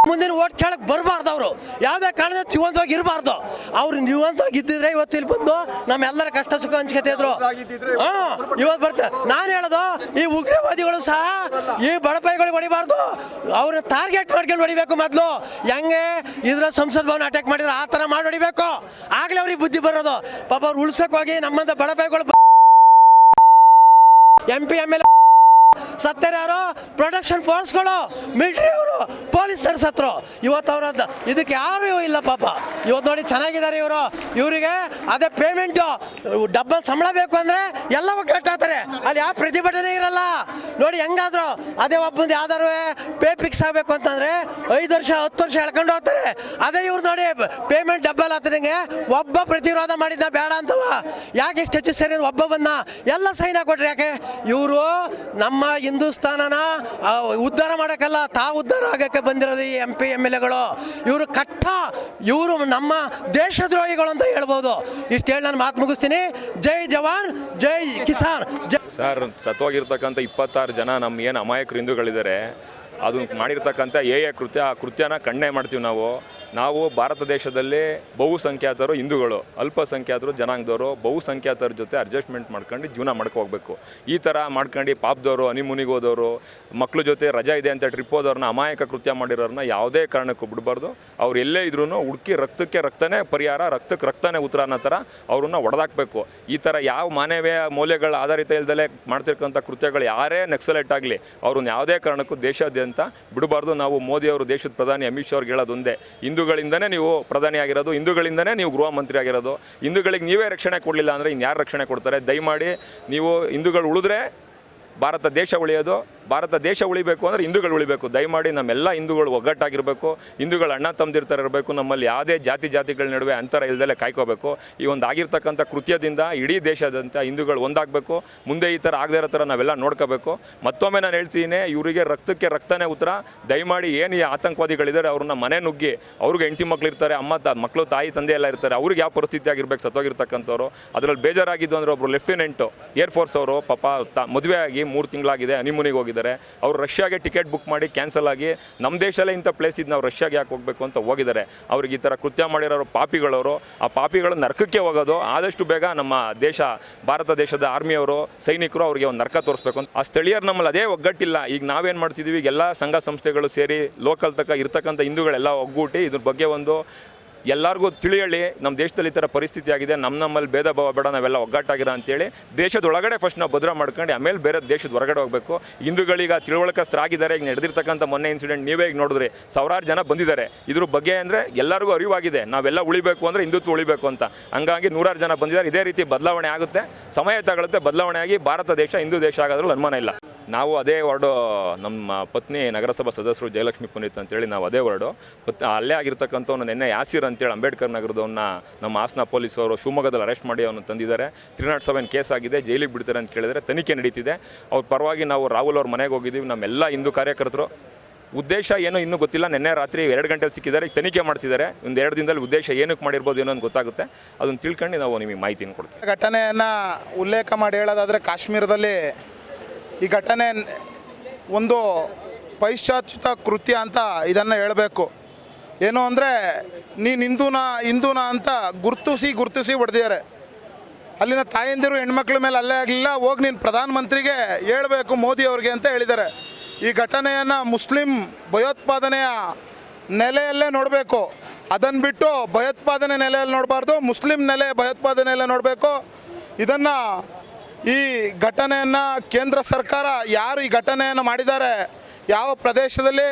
Speaker 3: ಮುಂದಿನ ಓಟ್ ಕೇಳಕ್ ಬರಬಾರ್ದು ಅವರು. ಯಾವುದೇ ಕಾರಣದ ಜೀವಂತವಾಗಿ ಇರಬಾರ್ದು. ಅವ್ರು ಜೀವಂತವಾಗಿ ಇದ್ದಿದ್ರೆ ಇವತ್ತು ಇಲ್ಲಿ ಬಂದು ನಮ್ಮೆಲ್ಲರ ಕಷ್ಟ ಸುಖ ಹಂಚ್ಕೊತಾ ಇದ್ರು. ಹಾ ಇವತ್ತು ಬರ್ತಾರೆ ನಾನು ಹೇಳೋದು ಈ ಉಗ್ರವಾದಿಗಳು ಸಹ ಈ ಬಡಪಾಯಿಗಳಿಗೆ ಹೊಡಿಬಾರ್ದು. ಅವ್ರ ಟಾರ್ಗೆಟ್ ಮಾಡ್ಕೊಂಡು ಹೊಡಿಬೇಕು ಮೊದಲು. ಹೆಂಗೆ ಇದ್ರ ಸಂಸತ್ ಭವನ ಅಟ್ಯಾಕ್ ಮಾಡಿದ್ರೆ ಆ ಥರ ಮಾಡಿ ಹೊಡಿಬೇಕು. ಆಗ್ಲೇ ಅವ್ರಿಗೆ ಬುದ್ಧಿ ಬರೋದು. ಪಾಪ ಅವ್ರು ಉಳ್ಸಕ್ ಹೋಗಿ ನಮ್ಮಂತ ಬಡಪಾಯಿಗಳು ಎಂ ಪಿ ಎಂ ಎಲ್ ಸತ್ತರ ಯಾರು? ಪ್ರೊಡಕ್ಷನ್ ಫೋರ್ಸ್ಗಳು ಮಿಲಿಟರಿ ಅವರು, ಪೊಲೀಸರು ಸತ್ರು. ಇವತ್ತು ಅವರದ್ದು ಇದಕ್ಕೆ ಯಾರು ಇಲ್ಲ ಪಾಪ. ಇವತ್ತು ನೋಡಿ ಚೆನ್ನಾಗಿದ್ದಾರೆ ಇವರು. ಇವರಿಗೆ ಅದೇ ಪೇಮೆಂಟು ಡಬ್ಬಲ್ ಸಂಬಳ ಬೇಕು ಅಂದರೆ ಎಲ್ಲ ಕಟ್ಟಾಗ್ತಾರೆ ಅಲ್ಲಿ ಯಾವ ಪ್ರತಿಭಟನೆ ಇರಲ್ಲ. ನೋಡಿ ಹೆಂಗಾದ್ರು ಅದೇ ಒಬ್ಬಂದು ಯಾವ್ದಾರು ಪೇ ಫಿಕ್ಸ್ ಆಗಬೇಕು ಅಂತಂದರೆ ಐದು ವರ್ಷ, ಹತ್ತು ವರ್ಷ ಎಳ್ಕೊಂಡು ಹೋಗ್ತಾರೆ. ಅದೇ ಇವ್ರು ನೋಡಿ ಪೇಮೆಂಟ್ ಡಬ್ಬಲ್ ಆಗ್ತದಂಗೆ ಒಬ್ಬ ಪ್ರತಿರೋಧ ಮಾಡಿದ್ದ ಬೇಡ ಅಂತವ. ಯಾಕೆ ಇಷ್ಟು ಹೆಚ್ಚು ಸೇರಿ ಒಬ್ಬ ಬಂದ? ಎಲ್ಲ ಸೈನ್ ಹಾಕೊಟ್ರಿ ಯಾಕೆ? ಇವರು ನಮ್ಮ ಹಿಂದೂಸ್ತಾನನ ಉದ್ಧಾರ ಮಾಡೋಕ್ಕಲ್ಲ, ತಾವು ಉದ್ಧಾರ ಆಗೋಕ್ಕೆ ಬಂದಿರೋದು ಈ ಎಂ ಪಿ ಎಂ ಎಲ್ ಎಗಳು ಇವರು ಕಟ್ಟ, ಇವರು ನಮ್ಮ ದೇಶದ್ರೋಹಿಗಳು ಅಂತ ಹೇಳ್ಬೋದು. ಇಷ್ಟು ಹೇಳಿ ನಾನು ಮಾತು ಮುಗಿಸ್ತೀನಿ. ಜೈ ಜವಾನ್, ಜೈ ಕಿಸಾನ್, ಜೈ
Speaker 10: ಸರ್, ಸತ್ವಾಗಿರ್ತಕ್ಕಂಥ ಇಪ್ಪತ್ತಾರು ಜನ ನಮ್ಮ ಏನು ಅಮಾಯಕರು ಹಿಂದೂಗಳಿದ್ದಾರೆ ಅದು ಮಾಡಿರ್ತಕ್ಕಂಥ ಎ ಎ ಕೃತ್ಯ, ಆ ಕೃತ್ಯನ ಕಣ್ಣೆ ಮಾಡ್ತೀವಿ ನಾವು. ನಾವು ಭಾರತ ದೇಶದಲ್ಲಿ ಬಹುಸಂಖ್ಯಾತರು ಹಿಂದೂಗಳು, ಅಲ್ಪಸಂಖ್ಯಾತರು ಜನಾಂಗದವರು, ಬಹುಸಂಖ್ಯಾತರ ಜೊತೆ ಅಡ್ಜಸ್ಟ್ಮೆಂಟ್ ಮಾಡ್ಕೊಂಡು ಜೀವನ ಹೋಗ್ಬೇಕು. ಈ ಥರ ಮಾಡ್ಕೊಂಡು ಪಾಪದವರು ಅನಿಮುನಿಗೋದವರು ಮಕ್ಕಳ ಜೊತೆ ರಜಾ ಇದೆ ಅಂತ ಟ್ರಿಪ್ ಹೋದವ್ರನ್ನ, ಅಮಾಯಕ ಕೃತ್ಯ ಮಾಡಿರೋರನ್ನ ಯಾವುದೇ ಕಾರಣಕ್ಕೂ ಬಿಡಬಾರ್ದು. ಅವ್ರು ಎಲ್ಲೇ ಇದ್ರೂ ಹುಡುಕಿ ರಕ್ತಕ್ಕೆ ರಕ್ತನೇ ಪರಿಹಾರ, ರಕ್ತಕ್ಕೆ ರಕ್ತನೇ ಉತ್ತರ ಅನ್ನೋ ಥರ ಅವ್ರನ್ನ ಒಡೆದಾಕ್ಬೇಕು. ಈ ಥರ ಯಾವ ಮಾನವೀಯ ಮೌಲ್ಯಗಳ ಆಧಾರಿತ ಇಲ್ದಲೇ ಮಾಡ್ತಿರ್ತಕ್ಕಂಥ ಕೃತ್ಯಗಳು ಯಾರೇ ನಕ್ಸಲೈಟ್ ಆಗಲಿ, ಅವ್ರನ್ನ ಯಾವುದೇ ಕಾರಣಕ್ಕೂ ದೇಶಾದ್ಯಂತ ಬಿಡಬಾರ್ದು. ನಾವು ಮೋದಿ ಅವರು ದೇಶದ ಪ್ರಧಾನಿ, ಅಮಿತ್ ಶಾ ಅವ್ರಿಗೆ ಹೇಳೋದು ಒಂದೇ ಹಿಂದೂಗಳಿಂದನೇ ನೀವು ಪ್ರಧಾನಿ ಆಗಿರೋದು, ಹಿಂದೂಗಳಿಂದನೇ ನೀವು ಗೃಹ ಮಂತ್ರಿ ಆಗಿರೋದು. ಹಿಂದೂಗಳಿಗೆ ನೀವೇ ರಕ್ಷಣೆ ಕೊಡಲಿಲ್ಲ ಅಂದರೆ ಇನ್ಯಾರು ರಕ್ಷಣೆ ಕೊಡ್ತಾರೆ? ದಯಮಾಡಿ ನೀವು ಹಿಂದೂಗಳು ಉಳಿದ್ರೆ ಭಾರತ ದೇಶ ಉಳಿಯೋದು, ಭಾರತ ದೇಶ ಉಳಿಬೇಕು ಅಂದರೆ ಹಿಂದೂಗಳು ಉಳಿಬೇಕು. ದಯಮಾಡಿ ನಮ್ಮೆಲ್ಲ ಹಿಂದೂಗಳು ಒಗ್ಗಟ್ಟಾಗಿರಬೇಕು, ಹಿಂದೂಗಳು ಅಣ್ಣ ತಮ್ಮದಿರ್ತಾರೆ ಇರಬೇಕು, ನಮ್ಮಲ್ಲಿ ಯಾವುದೇ ಜಾತಿ ಜಾತಿಗಳ ನಡುವೆ ಅಂತರ ಇಲ್ದಲೆ ಕಾಯ್ಕೋಬೇಕು. ಈ ಒಂದು ಆಗಿರ್ತಕ್ಕಂಥ ಕೃತ್ಯದಿಂದ ಇಡೀ ದೇಶದಂಥ ಹಿಂದೂಗಳು ಒಂದಾಗಬೇಕು. ಮುಂದೆ ಈ ಥರ ಆಗದೇ ಇರೋ ಥರ ನಾವೆಲ್ಲ ನೋಡ್ಕೋಬೇಕು. ಮತ್ತೊಮ್ಮೆ ನಾನು ಹೇಳ್ತೀನಿ, ಇವರಿಗೆ ರಕ್ತಕ್ಕೆ ರಕ್ತನೇ ಉತ್ತರ. ದಯಮಾಡಿ ಏನು ಈ ಆತಂಕವಾದಿಗಳಿದ್ದಾರೆ, ಅವ್ರನ್ನ ಮನೆ ನುಗ್ಗಿ. ಅವ್ರಿಗೆ ಹೆಂಡತಿ ಮಕ್ಳು ಇರ್ತಾರೆ, ಅಮ್ಮ ತ ಮಕ್ಕಳು ತಾಯಿ ತಂದೆ ಎಲ್ಲ ಇರ್ತಾರೆ. ಅವ್ರಿಗೆ ಯಾವ ಪರಿಸ್ಥಿತಿ ಆಗಿರ್ಬೇಕು, ಸತ್ತೋಗಿರ್ತಕ್ಕಂಥವ್ರು. ಅದರಲ್ಲಿ ಬೇಜಾರಾಗಿದ್ದು ಅಂದರೆ ಒಬ್ಬರು ಲೆಫ್ಟಿನೆಂಟು ಏರ್ ಫೋರ್ಸ್ ಅವರು ಪಾಪ ತ ಮದುವೆ ಆಗಿ ಮೂರು ತಿಂಗಳಾಗಿದೆ ಹನಿಮೂನಿಗೆ ಹೋಗಿದ್ದಾರೆ. ಅವರು ರಷ್ಯಾಗೆ ಟಿಕೆಟ್ ಬುಕ್ ಮಾಡಿ ಕ್ಯಾನ್ಸಲ್ ಆಗಿ ನಮ್ಮ ದೇಶದಲ್ಲೇ ಇಂಥ ಪ್ಲೇಸ್ ಇದ್ದು ನಾವು ರಷ್ಯಾಗೆ ಯಾಕೆ ಹೋಗಬೇಕು ಅಂತ ಹೋಗಿದ್ದಾರೆ. ಅವ್ರಿಗೆ ಈ ಥರ ಕೃತ್ಯ ಮಾಡಿರೋರು ಪಾಪಿಗಳವರು. ಆ ಪಾಪಿಗಳು ನರ್ಕಕ್ಕೆ ಹೋಗೋದು ಆದಷ್ಟು ಬೇಗ ನಮ್ಮ ದೇಶ, ಭಾರತ ದೇಶದ ಆರ್ಮಿಯವರು ಸೈನಿಕರು ಅವರಿಗೆ ಒಂದು ನರ್ಕ ತೋರಿಸ್ಬೇಕು ಅಂತ. ಆ ಸ್ಥಳೀಯರು ನಮ್ಮಲ್ಲಿ ಅದೇ ಒಗ್ಗಟ್ಟಿಲ್ಲ. ಈಗ ನಾವೇನು ಮಾಡ್ತಿದ್ದೀವಿ ಈಗ ಎಲ್ಲ ಸಂಘ ಸಂಸ್ಥೆಗಳು ಸೇರಿ ಲೋಕಲ್ ತಕ್ಕ ಇರ್ತಕ್ಕಂಥ ಹಿಂದೂಗಳೆಲ್ಲ ಒಗ್ಗೂಟಿ ಇದ್ರ ಬಗ್ಗೆ ಒಂದು ಎಲ್ಲರಿಗೂ ತಿಳಿಯಲಿ ನಮ್ಮ ದೇಶದಲ್ಲಿ ಈ ಥರ ಪರಿಸ್ಥಿತಿ ಆಗಿದೆ ನಮ್ಮ ನಮ್ಮಲ್ಲಿ ಭೇದ ಭಾವ ಬೇಡ, ನಾವೆಲ್ಲ ಒಗ್ಗಟ್ಟಾಗಿರೋ ಅಂತೇಳಿ ದೇಶದ ಒಳಗಡೆ ಫಸ್ಟ್ ನಾವು ಭದ್ರ ಮಾಡ್ಕೊಂಡು, ಆಮೇಲೆ ಬೇರೆ ದೇಶದ ಹೊರಗಡೆ ಹೋಗಬೇಕು. ಹಿಂದೂಗಳೀಗ ತಿಳುವಳಿಕಸ್ಥರಾಗಿದ್ದಾರೆ, ಈಗ ನಡೆದಿರ್ತಕ್ಕಂಥ ಮೊನ್ನೆ ಇನ್ಸಿಡೆಂಟ್ ನೀವೇ ಈಗ ನೋಡಿದ್ರಿ. ಸಾವಿರಾರು ಜನ ಬಂದಿದ್ದಾರೆ. ಇದ್ರ ಬಗ್ಗೆ ಅಂದರೆ ಎಲ್ಲರಿಗೂ ಅರಿವಾಗಿದೆ. ನಾವೆಲ್ಲ ಉಳಿಬೇಕು ಅಂದರೆ ಹಿಂದುತ್ವ ಉಳಿಬೇಕು ಅಂತ. ಹಂಗಾಗಿ ನೂರಾರು ಜನ ಬಂದಿದ್ದಾರೆ. ಇದೇ ರೀತಿ ಬದಲಾವಣೆ ಆಗುತ್ತೆ. ಸಮಯ ತಗೊಳ್ಳುತ್ತೆ ಬದಲಾವಣೆ ಆಗಿ ಭಾರತ ದೇಶ, ಹಿಂದೂ ದೇಶ ಆಗೋದ್ರಲ್ಲಿ ಅನುಮಾನ ಇಲ್ಲ. ನಾವು ಅದೇ ವಾರ್ಡು, ನಮ್ಮ ಪತ್ನಿ ನಗರಸಭಾ ಸದಸ್ಯರು ಜಯಲಕ್ಷ್ಮಿ ಪುನೀತ್ ಅಂತೇಳಿ ನಾವು ಅದೇ ವಾರ್ಡು ಪತ್ ಅಲ್ಲೇ ಆಗಿರ್ತಕ್ಕಂಥವ್ನು ನಿನ್ನೆ ಯಾಸಿರ್ ಅಂತೇಳಿ ಅಂಬೇಡ್ಕರ್ ನಗರದವನ್ನ ನಮ್ಮ ಹಾಸನ ಪೊಲೀಸವರು ಶಿವಮೊಗ್ಗದಲ್ಲಿ ಅರೆಸ್ಟ್ ಮಾಡಿ ಅವನು ತಂದಿದ್ದಾರೆ. ತ್ರೀ ನಾಟ್ ಸೆವೆನ್ ಕೇಸ್ ಆಗಿದೆ, ಜೈಲಿಗೆ ಬಿಡ್ತಾರೆ ಅಂತ ಕೇಳಿದರೆ ತನಿಖೆ ನಡೀತಿದೆ. ಅವ್ರ ಪರವಾಗಿ ನಾವು ರಾಹುಲ್ ಅವ್ರ ಮನೆಗೆ ಹೋಗಿದ್ದೀವಿ. ನಮ್ಮೆಲ್ಲ ಹಿಂದೂ ಕಾರ್ಯಕರ್ತರು. ಉದ್ದೇಶ ಏನೋ ಇನ್ನೂ ಗೊತ್ತಿಲ್ಲ. ನಿನ್ನೆ ರಾತ್ರಿ ಎರಡು ಗಂಟೆಲಿ ಸಿಕ್ಕಿದ್ದಾರೆ ಈಗ ತನಿಖೆ ಮಾಡ್ತಿದ್ದಾರೆ. ಒಂದು ಎರಡು ದಿನದಲ್ಲಿ ಉದ್ದೇಶ ಏನಕ್ಕೆ ಮಾಡಿರ್ಬೋದು ಏನೋ ಅಂತ ಗೊತ್ತಾಗುತ್ತೆ. ಅದನ್ನು ತಿಳ್ಕೊಂಡು ನಾವು ನಿಮಗೆ ಮಾಹಿತಿನ ಕೊಡ್ತೀವಿ.
Speaker 11: ಘಟನೆಯನ್ನು ಉಲ್ಲೇಖ ಮಾಡಿ ಹೇಳೋದಾದರೆ ಕಾಶ್ಮೀರದಲ್ಲಿ ಈ ಘಟನೆ ಒಂದು ಪೈಶಾಚಿತ ಕೃತ್ಯ ಅಂತ ಇದನ್ನು ಹೇಳಬೇಕು. ಏನು ಅಂದರೆ ನೀನು ಹಿಂದೂನ ಹಿಂದೂನ ಅಂತ ಗುರುತಿಸಿ ಗುರುತಿಸಿ ಹೊಡೆದಿದ್ದಾರೆ. ಅಲ್ಲಿನ ತಾಯಂದಿರು ಹೆಣ್ಮಕ್ಳ ಮೇಲೆ ಅಲ್ಲೇ ಆಗಲಿಲ್ಲ, ಹೋಗಿ ನೀನು ಪ್ರಧಾನಮಂತ್ರಿಗೆ ಹೇಳಬೇಕು ಮೋದಿ ಅವ್ರಿಗೆ ಅಂತ ಹೇಳಿದ್ದಾರೆ. ಈ ಘಟನೆಯನ್ನು ಮುಸ್ಲಿಂ ಭಯೋತ್ಪಾದನೆಯ ನೆಲೆಯಲ್ಲೇ ನೋಡಬೇಕು. ಅದನ್ನು ಬಿಟ್ಟು ಭಯೋತ್ಪಾದನೆ ನೆಲೆಯಲ್ಲಿ ನೋಡಬಾರ್ದು, ಮುಸ್ಲಿಂ ನೆಲೆ ಭಯೋತ್ಪಾದನೆಯಲ್ಲೇ ನೋಡಬೇಕು. ಇದನ್ನು ಈ ಘಟನೆಯನ್ನು ಕೇಂದ್ರ ಸರ್ಕಾರ ಯಾರು ಈ ಘಟನೆಯನ್ನು ಮಾಡಿದ್ದಾರೆ, ಯಾವ ಪ್ರದೇಶದಲ್ಲಿ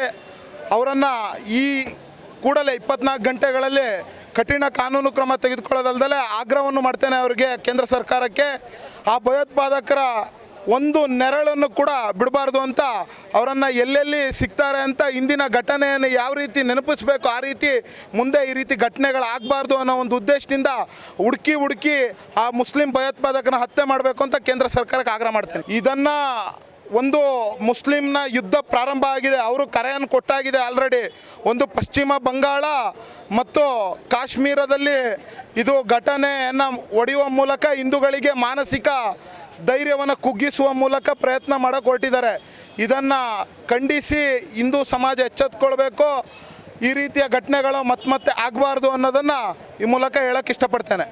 Speaker 11: ಅವರನ್ನು ಈ ಕೂಡಲೇ ಇಪ್ಪತ್ನಾಲ್ಕು ಗಂಟೆಗಳಲ್ಲಿ ಕಠಿಣ ಕಾನೂನು ಕ್ರಮ ತೆಗೆದುಕೊಳ್ಳೋದಲ್ದಲೆ ಆಗ್ರಹವನ್ನು ಮಾಡ್ತೇನೆ ಅವರಿಗೆ ಕೇಂದ್ರ ಸರ್ಕಾರಕ್ಕೆ. ಆ ಭಯೋತ್ಪಾದಕರ ಒಂದು ನೆರಳನ್ನು ಕೂಡ ಬಿಡಬಾರ್ದು ಅಂತ ಅವರನ್ನು ಎಲ್ಲೆಲ್ಲಿ ಸಿಗ್ತಾರೆ ಅಂತ ಇಂದಿನ ಘಟನೆಯನ್ನು ಯಾವ ರೀತಿ ನೆನಪಿಸ್ಬೇಕು, ಆ ರೀತಿ ಮುಂದೆ ಈ ರೀತಿ ಘಟನೆಗಳು ಆಗಬಾರ್ದು ಅನ್ನೋ ಒಂದು ಉದ್ದೇಶದಿಂದ ಹುಡುಕಿ ಹುಡುಕಿ ಆ ಮುಸ್ಲಿಂ ಭಯೋತ್ಪಾದಕನ ಹತ್ಯೆ ಮಾಡಬೇಕು ಅಂತ ಕೇಂದ್ರ ಸರ್ಕಾರಕ್ಕೆ ಆಗ್ರಹ ಮಾಡ್ತೇನೆ. ಇದನ್ನು ಒಂದು ಮುಸ್ಲಿಂನ ಯುದ್ಧ ಪ್ರಾರಂಭ ಆಗಿದೆ. ಅವರು ಕರೆಯನ್ನು ಕೊಟ್ಟಾಗಿದೆ ಆಲ್ರೆಡಿ ಒಂದು ಪಶ್ಚಿಮ ಬಂಗಾಳ ಮತ್ತು ಕಾಶ್ಮೀರದಲ್ಲಿ ಇದು ಘಟನೆಯನ್ನು ಒಡೆಯುವ ಮೂಲಕ ಹಿಂದೂಗಳಿಗೆ ಮಾನಸಿಕ ಧೈರ್ಯವನ್ನು ಕುಗ್ಗಿಸುವ ಮೂಲಕ ಪ್ರಯತ್ನ ಮಾಡಕ್ಕೆ ಹೊರಟಿದ್ದಾರೆ ಇದನ್ನು ಖಂಡಿಸಿ ಹಿಂದೂ ಸಮಾಜ ಎಚ್ಚೆತ್ಕೊಳ್ಬೇಕು. ಈ ರೀತಿಯ ಘಟನೆಗಳು ಮತ್ತೆ ಮತ್ತೆ ಆಗಬಾರ್ದು ಅನ್ನೋದನ್ನು ಈ ಮೂಲಕ ಹೇಳಕ್ಕೆ ಇಷ್ಟಪಡ್ತೇನೆ.